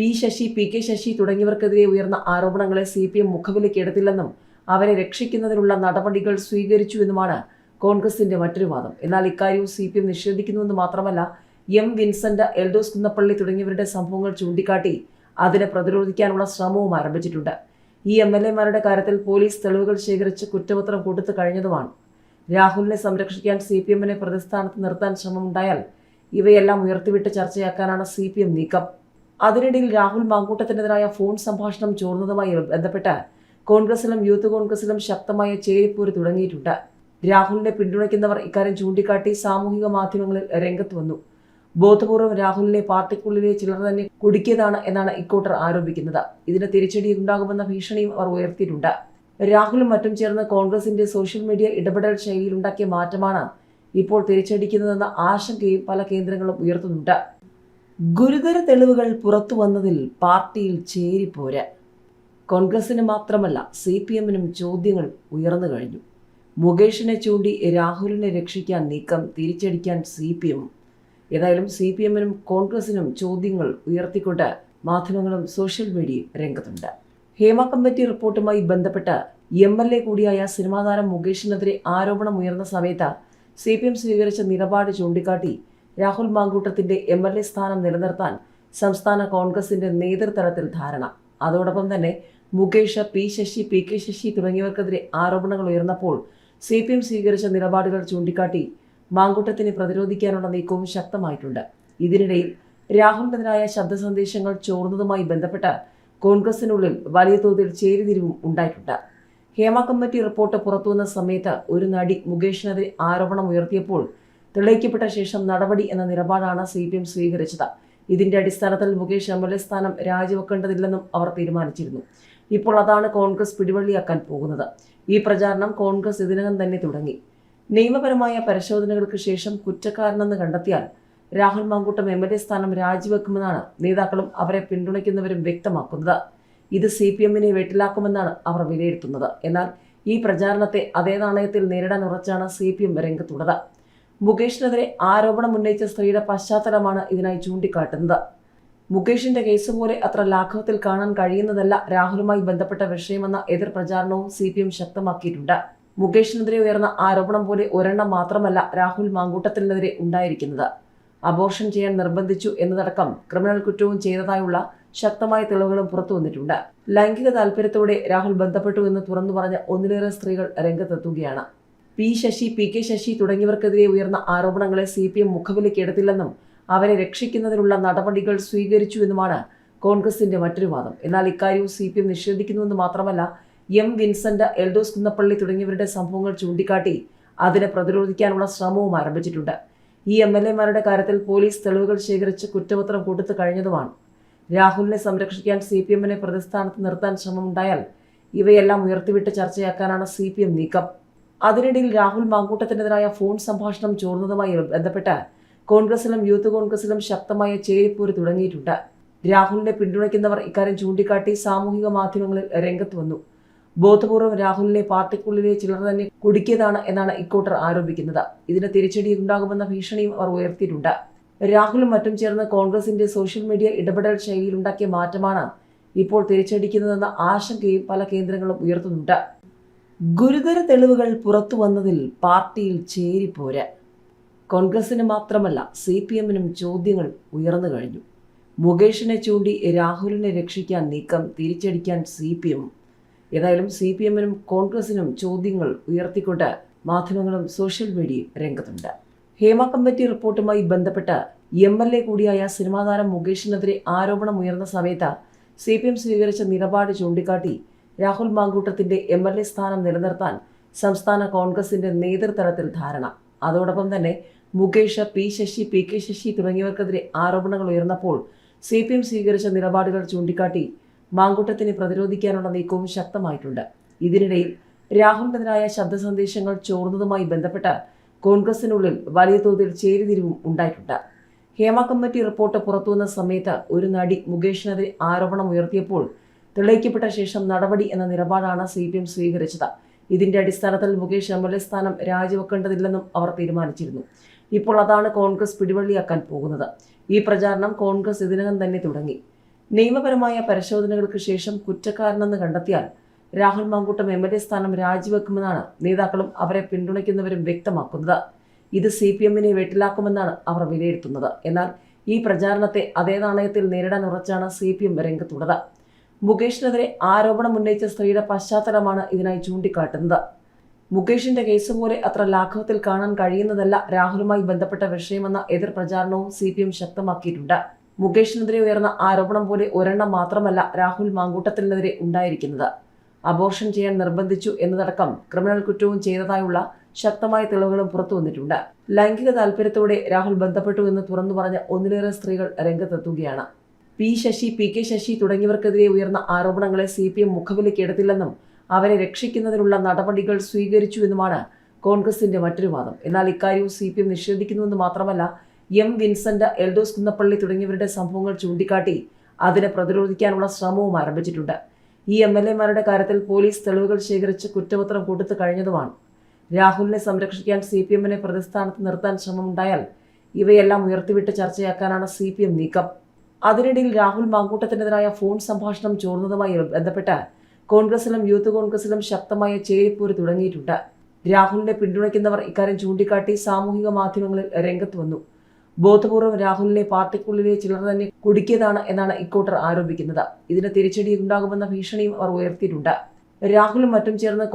P Sasi P K Sasi തുടങ്ങിയവർക്കെതിരെ ഉയർന്ന ആരോപണങ്ങളെ സി പി എം മുഖവിലക്കെടുത്തില്ലെന്നും അവരെ രക്ഷിക്കുന്നതിനുള്ള നടപടികൾ സ്വീകരിച്ചു എന്നുമാണ് കോൺഗ്രസിന്റെ മറ്റൊരു വാദം. എന്നാൽ ഇക്കാര്യവും സി പി എം നിഷേധിക്കുന്നുവെന്ന് മാത്രമല്ല എം വിൻസെന്റ് എൽദോസ് കുന്നപ്പള്ളി തുടങ്ങിയവരുടെ സംഭവങ്ങൾ ചൂണ്ടിക്കാട്ടി അതിനെ പ്രതിരോധിക്കാനുള്ള ശ്രമവും ആരംഭിച്ചിട്ടുണ്ട്. ഈ എം എൽ എമാരുടെ കാര്യത്തിൽ പോലീസ് തെളിവുകൾ ശേഖരിച്ച് കുറ്റപത്രം കൊടുത്തു കഴിഞ്ഞതുമാണ്. രാഹുലിനെ സംരക്ഷിക്കാൻ സി പി എമ്മിനെ പ്രതിസ്ഥാനത്ത് നിർത്താൻ ശ്രമമുണ്ടായാൽ ഇവയെല്ലാം ഉയർത്തിവിട്ട് ചർച്ചയാക്കാനാണ് സി പി എം നീക്കം. അതിനിടയിൽ രാഹുൽ മാങ്കൂട്ടത്തിനെതിരായ ഫോൺ സംഭാഷണം ചോർന്നതുമായി ബന്ധപ്പെട്ട് കോൺഗ്രസിലും യൂത്ത് കോൺഗ്രസിലും ശക്തമായ ചേരിപ്പോര് തുടങ്ങിയിട്ടുണ്ട്. രാഹുലിനെ പിന്തുണയ്ക്കുന്നവർ ഇക്കാര്യം ചൂണ്ടിക്കാട്ടി സാമൂഹിക മാധ്യമങ്ങളിൽ രംഗത്ത് വന്നു. ബോധപൂർവം രാഹുലിനെ പാർട്ടിക്കുള്ളിലെ ചിലർ തന്നെ കുടുക്കിയതാണ് എന്നാണ് ഇക്കൂട്ടർ ആരോപിക്കുന്നത്. ഇതിന് തിരിച്ചടി ഉണ്ടാകുമെന്ന ഭീഷണിയും അവർ ഉയർത്തിയിട്ടുണ്ട്. രാഹുലും മറ്റും ചേർന്ന് കോൺഗ്രസിന്റെ സോഷ്യൽ മീഡിയ ഇടപെടൽ ശൈലിയിലുണ്ടാക്കിയ മാറ്റമാണ് ഇപ്പോൾ തിരിച്ചടിക്കുന്നതെന്ന ആശങ്കയും പല കേന്ദ്രങ്ങളും ഉയർത്തുന്നുണ്ട്. ഗുരുതര തെളിവുകൾ പുറത്തു വന്നതിൽ പാർട്ടിയിൽ ചേരിപ്പോര കോൺഗ്രസിന് മാത്രമല്ല സി പി എമ്മിനും ചോദ്യങ്ങൾ ഉയർന്നു കഴിഞ്ഞു. മുകേഷിനെ ചൂണ്ടി രാഹുലിനെ രക്ഷിക്കാൻ നീക്കം തിരിച്ചടിക്കാൻ സി പി എമ്മും. ഏതായാലും സി പി എമ്മിനും കോൺഗ്രസിനും ചോദ്യങ്ങൾ ഉയർത്തിക്കൊണ്ട് മാധ്യമങ്ങളും സോഷ്യൽ മീഡിയയും രംഗത്തുണ്ട്. ഹേമ കമ്മിറ്റി റിപ്പോർട്ടുമായി ബന്ധപ്പെട്ട് എം എൽ എ കൂടിയായ സിനിമാതാരം മുകേഷിനെതിരെ ആരോപണം ഉയർന്ന സമയത്ത് സി പി എം സ്വീകരിച്ച നിലപാട് ചൂണ്ടിക്കാട്ടി രാഹുൽ മാങ്കൂട്ടത്തിന്റെ എം എൽ എ സ്ഥാനം നിലനിർത്താൻ സംസ്ഥാന കോൺഗ്രസിന്റെ നേതൃത്വത്തിൽ ധാരണ. അതോടൊപ്പം തന്നെ Mukesh P Sasi P K Sasi തുടങ്ങിയവർക്കെതിരെ ആരോപണങ്ങൾ ഉയർന്നപ്പോൾ സി പി എം സ്വീകരിച്ച നിലപാടുകൾ ചൂണ്ടിക്കാട്ടി മാങ്കൂട്ടത്തിനെ പ്രതിരോധിക്കാനുള്ള നീക്കവും ശക്തമായിട്ടുണ്ട്. ഇതിനിടയിൽ രാഹുലിനെതിരായ ശബ്ദ സന്ദേശങ്ങൾ ചോർന്നതുമായി ബന്ധപ്പെട്ട് കോൺഗ്രസിനുള്ളിൽ വലിയ തോതിൽ ചേരിതിരിവും ഉണ്ടായിട്ടുണ്ട്. ഹേമ കമ്മിറ്റി റിപ്പോർട്ട് പുറത്തുവന്ന സമയത്ത് ഒരു നടി മുകേഷിനെതിരെ ആരോപണം ഉയർത്തിയപ്പോൾ തെളിയിക്കപ്പെട്ട ശേഷം നടപടി എന്ന നിലപാടാണ് സി പി എം സ്വീകരിച്ചത്. ഇതിന്റെ അടിസ്ഥാനത്തിൽ മുകേഷ് എം എൽ എ സ്ഥാനം രാജിവെക്കേണ്ടതില്ലെന്നും അവർ തീരുമാനിച്ചിരുന്നു. ഇപ്പോൾ അതാണ് കോൺഗ്രസ് പിടിവള്ളിയാക്കാൻ പോകുന്നത്. ഈ പ്രചാരണം കോൺഗ്രസ് ഇതിനകം തന്നെ തുടങ്ങി. നിയമപരമായ പരിശോധനകൾക്ക് ശേഷം കുറ്റക്കാരനെന്ന് കണ്ടെത്തിയാൽ Rahul Mankoottam M L A സ്ഥാനം രാജിവെക്കുമെന്നാണ് നേതാക്കളും അവരെ പിന്തുണയ്ക്കുന്നവരും വ്യക്തമാക്കുന്നത്. ഇത് സി പി എമ്മിനെ വെട്ടിലാക്കുമെന്നാണ് അവർ വിലയിരുത്തുന്നത്. എന്നാൽ ഈ പ്രചാരണത്തെ അതേ നാണയത്തിൽ നേരിടാൻ ഉറച്ചാണ് സി പി എം രംഗത്തുള്ളത്. മുകേഷിനെതിരെ ആരോപണം ഉന്നയിച്ച സ്ത്രീയുടെ പശ്ചാത്തലമാണ് ഇതിനായി ചൂണ്ടിക്കാട്ടുന്നത്. മുകേഷിന്റെ കേസ് പോലെ അത്ര ലാഘവത്തിൽ കാണാൻ കഴിയുന്നതല്ല രാഹുലുമായി ബന്ധപ്പെട്ട വിഷയമെന്ന എതിർ പ്രചാരണവും സി പി എം ശക്തമാക്കിയിട്ടുണ്ട്. മുകേഷിനെതിരെ ഉയർന്ന ആരോപണം പോലെ ഒരെണ്ണം മാത്രമല്ല രാഹുൽ മാങ്കൂട്ടത്തിനെതിരെ ഉണ്ടായിരിക്കുന്നത്. അബോർഷൻ ചെയ്യാൻ നിർബന്ധിച്ചു എന്നതടക്കം ക്രിമിനൽ കുറ്റവും ചെയ്തതായുള്ള ശക്തമായ തെളിവുകളും പുറത്തു വന്നിട്ടുണ്ട്. ലൈംഗിക താല്പര്യത്തോടെ രാഹുൽ ബന്ധപ്പെട്ടു എന്ന് തുറന്നു പറഞ്ഞ ഒന്നിലേറെ സ്ത്രീകൾ രംഗത്തെത്തുകയാണ്. P Sasi P K Sasi തുടങ്ങിയവർക്കെതിരെ ഉയർന്ന ആരോപണങ്ങളെ സി പി എം മുഖവിലക്കെടുത്തില്ലെന്നും അവരെ രക്ഷിക്കുന്നതിനുള്ള നടപടികൾ സ്വീകരിച്ചു എന്നുമാണ് കോൺഗ്രസിന്റെ മറ്റൊരു വാദം. എന്നാൽ ഇക്കാര്യവും സി പി എം നിഷേധിക്കുന്നുവെന്ന് മാത്രമല്ല എം വിൻസെന്റ് എൽദോസ് കുന്നപ്പള്ളി തുടങ്ങിയവരുടെ സംഭവങ്ങൾ ചൂണ്ടിക്കാട്ടി അതിനെ പ്രതിരോധിക്കാനുള്ള ശ്രമവും ആരംഭിച്ചിട്ടുണ്ട്. ഈ എം എൽ എമാരുടെ കാര്യത്തിൽ പോലീസ് തെളിവുകൾ ശേഖരിച്ച് കുറ്റപത്രം കൊടുത്തു കഴിഞ്ഞതുമാണ്. രാഹുലിനെ സംരക്ഷിക്കാൻ സി പി എമ്മിനെ പ്രതിസ്ഥാനത്ത് നിർത്താൻ ശ്രമമുണ്ടായാൽ ഇവയെല്ലാം ഉയർത്തിവിട്ട് ചർച്ചയാക്കാനാണ് സി പി എം നീക്കം. അതിനിടയിൽ രാഹുൽ മാങ്കൂട്ടത്തിനെതിരായ ഫോൺ സംഭാഷണം ചോർന്നതുമായി ബന്ധപ്പെട്ട് കോൺഗ്രസിലും യൂത്ത് കോൺഗ്രസിലും ശക്തമായ ചേരിപ്പോര് തുടങ്ങിയിട്ടുണ്ട്. രാഹുലിനെ പിന്തുണയ്ക്കുന്നവർ ഇക്കാര്യം ചൂണ്ടിക്കാട്ടി സാമൂഹിക മാധ്യമങ്ങളിൽ രംഗത്ത് വന്നു. ബോധപൂർവം രാഹുലിനെ പാർട്ടിക്കുള്ളിലെ ചിലർ തന്നെ കുടുക്കിയതാണ് എന്നാണ് ഇക്കൂട്ടർ ആരോപിക്കുന്നത്. ഇതിന് തിരിച്ചടി ഉണ്ടാകുമെന്ന ഭീഷണിയും അവർ ഉയർത്തിയിട്ടുണ്ട്. രാഹുലും മറ്റും ചേർന്ന് കോൺഗ്രസിന്റെ സോഷ്യൽ മീഡിയ ഇടപെടൽ ശൈലിയിലുണ്ടാക്കിയ മാറ്റമാണ് ഇപ്പോൾ തിരിച്ചടിക്കുന്നതെന്ന ആശങ്കയും പല കേന്ദ്രങ്ങളും ഉയർത്തുന്നുണ്ട്. ഗുരുതര തെളിവുകൾ പുറത്തു വന്നതിൽ പാർട്ടിയിൽ ചേരിപ്പോര കോൺഗ്രസിന് മാത്രമല്ല സി പി എമ്മിനും ചോദ്യങ്ങൾ ഉയർന്നു കഴിഞ്ഞു. മുകേഷിനെ ചൂണ്ടി രാഹുലിനെ രക്ഷിക്കാൻ നീക്കം തിരിച്ചടിക്കാൻ സി പി എം ഏതായാലും സി പി എമ്മിനും കോൺഗ്രസിനും ചോദ്യങ്ങൾ ഉയർത്തിക്കൊണ്ട് മാധ്യമങ്ങളും സോഷ്യൽ മീഡിയയും രംഗത്തുണ്ട്. ഹേമ കമ്മിറ്റി റിപ്പോർട്ടുമായി ബന്ധപ്പെട്ട് എം എൽ എ കൂടിയായ സിനിമാതാരം മുകേഷിനെതിരെ ആരോപണം ഉയർന്ന സമയത്ത് സി പി എം സ്വീകരിച്ച നിലപാട് ചൂണ്ടിക്കാട്ടി രാഹുൽ മാങ്കൂട്ടത്തിന്റെ എം എൽ എ സ്ഥാനം നിലനിർത്താൻ സംസ്ഥാന കോൺഗ്രസിന്റെ നേതൃത്വത്തിൽ ധാരണ. അതോടൊപ്പം തന്നെ Mukesh P Sasi P K Sasi തുടങ്ങിയവർക്കെതിരെ ആരോപണങ്ങൾ ഉയർന്നപ്പോൾ സി പി എം സ്വീകരിച്ച നിലപാടുകൾ ചൂണ്ടിക്കാട്ടി മാങ്കൂട്ടത്തിനെ പ്രതിരോധിക്കാനുള്ള നീക്കവും ശക്തമായിട്ടുണ്ട്. ഇതിനിടയിൽ രാഹുലിനെതിരായ ശബ്ദ സന്ദേശങ്ങൾ ചോർന്നതുമായി ബന്ധപ്പെട്ട് കോൺഗ്രസിനുള്ളിൽ വലിയ തോതിൽ ചേരിതിരിവും ഉണ്ടായിട്ടുണ്ട്. ഹേമ കമ്മിറ്റി റിപ്പോർട്ട് പുറത്തുവന്ന സമയത്ത് ഒരു നടി മുകേഷിനെതിരെ ആരോപണം ഉയർത്തിയപ്പോൾ തെളിയിക്കപ്പെട്ട ശേഷം നടപടി എന്ന നിലപാടാണ് സി പി എം സ്വീകരിച്ചത്. ഇതിന്റെ അടിസ്ഥാനത്തിൽ മുകേഷ് എം എൽ എ സ്ഥാനം രാജിവെക്കേണ്ടതില്ലെന്നും അവർ തീരുമാനിച്ചിരുന്നു. ഇപ്പോൾ അതാണ് കോൺഗ്രസ് പിടിവള്ളിയാക്കാൻ പോകുന്നത്. ഈ പ്രചാരണം കോൺഗ്രസ് ഇതിനകം തന്നെ തുടങ്ങി. നിയമപരമായ പരിശോധനകൾക്ക് ശേഷം കുറ്റക്കാരനെന്ന് കണ്ടെത്തിയാൽ Rahul Mankoottam M L A സ്ഥാനം രാജിവെക്കുമെന്നാണ് നേതാക്കളും അവരെ പിന്തുണയ്ക്കുന്നവരും വ്യക്തമാക്കുന്നത്. ഇത് സി പി എമ്മിനെ വെട്ടിലാക്കുമെന്നാണ് അവർ വിലയിരുത്തുന്നത്. എന്നാൽ ഈ പ്രചാരണത്തെ അതേ നാണയത്തിൽ നേരിടാൻ ഉറച്ചാണ് സി പി എം രംഗത്തുള്ളത്. മുകേഷിനെതിരെ ആരോപണം ഉന്നയിച്ച സ്ത്രീയുടെ പശ്ചാത്തലമാണ് ഇതിനായി ചൂണ്ടിക്കാട്ടുന്നത്. മുകേഷിന്റെ കേസ് പോലെ അത്ര ലാഘവത്തിൽ കാണാൻ കഴിയുന്നതല്ല രാഹുലുമായി ബന്ധപ്പെട്ട വിഷയമെന്ന എതിർ പ്രചാരണവും സി പി എം ശക്തമാക്കിയിട്ടുണ്ട്. മുകേഷിനെതിരെ ഉയർന്ന ആരോപണം പോലെ ഒരെണ്ണം മാത്രമല്ല രാഹുൽ മാങ്കൂട്ടത്തിനെതിരെ ഉണ്ടായിരിക്കുന്നത്. അബോർഷൻ ചെയ്യാൻ നിർബന്ധിച്ചു എന്നതടക്കം ക്രിമിനൽ കുറ്റവും ചെയ്തതായുള്ള ശക്തമായ തെളിവുകളും പുറത്തു വന്നിട്ടുണ്ട്. ലൈംഗിക താല്പര്യത്തോടെ രാഹുൽ ബന്ധപ്പെട്ടു എന്ന് തുറന്നു പറഞ്ഞ ഒന്നിലേറെ സ്ത്രീകൾ രംഗത്തെത്തുകയാണ്. P Sasi P K Sasi തുടങ്ങിയവർക്കെതിരെ ഉയർന്ന ആരോപണങ്ങളെ സി പി എം മുഖവിലക്കെടുത്തില്ലെന്നും അവരെ രക്ഷിക്കുന്നതിനുള്ള നടപടികൾ സ്വീകരിച്ചു എന്നുമാണ് കോൺഗ്രസിന്റെ മറ്റൊരു വാദം. എന്നാൽ ഇക്കാര്യവും സി പി എം നിഷേധിക്കുന്നുവെന്ന് മാത്രമല്ല എം വിൻസെന്റ് എൽദോസ് കുന്നപ്പള്ളി തുടങ്ങിയവരുടെ സംഭവങ്ങൾ ചൂണ്ടിക്കാട്ടി അതിനെ പ്രതിരോധിക്കാനുള്ള ശ്രമവും ആരംഭിച്ചിട്ടുണ്ട്. ഈ എം എൽ എമാരുടെ കാര്യത്തിൽ പോലീസ് തെളിവുകൾ ശേഖരിച്ച് കുറ്റപത്രം കൊടുത്തു കഴിഞ്ഞതുമാണ്. രാഹുലിനെ സംരക്ഷിക്കാൻ സി പി എമ്മിനെ പ്രതിസ്ഥാനത്ത് നിർത്താൻ ശ്രമമുണ്ടായാൽ ഇവയെല്ലാം ഉയർത്തിവിട്ട് ചർച്ചയാക്കാനാണ് സി പി എം നീക്കം. അതിനിടയിൽ രാഹുൽ മാങ്കൂട്ടത്തിനെതിരായ ഫോൺ സംഭാഷണം ചോർന്നതുമായി ബന്ധപ്പെട്ട് കോൺഗ്രസിലും യൂത്ത് കോൺഗ്രസിലും ശക്തമായ ചേരിപ്പോര് തുടങ്ങിയിട്ടുണ്ട്. രാഹുലിനെ പിന്തുണയ്ക്കുന്നവർ ഇക്കാര്യം ചൂണ്ടിക്കാട്ടി സാമൂഹിക മാധ്യമങ്ങളിൽ രംഗത്ത് വന്നു. ബോധപൂർവം രാഹുലിനെ പാർട്ടിക്കുള്ളിലെ ചിലർ തന്നെ കുടുക്കിയതാണ് എന്നാണ് ഇക്കൂട്ടർ ആരോപിക്കുന്നത്. ഇതിന് തിരിച്ചടി ഉണ്ടാകുമെന്ന ഭീഷണിയും അവർ ഉയർത്തിയിട്ടുണ്ട്. രാഹുലും മറ്റും ചേർന്ന്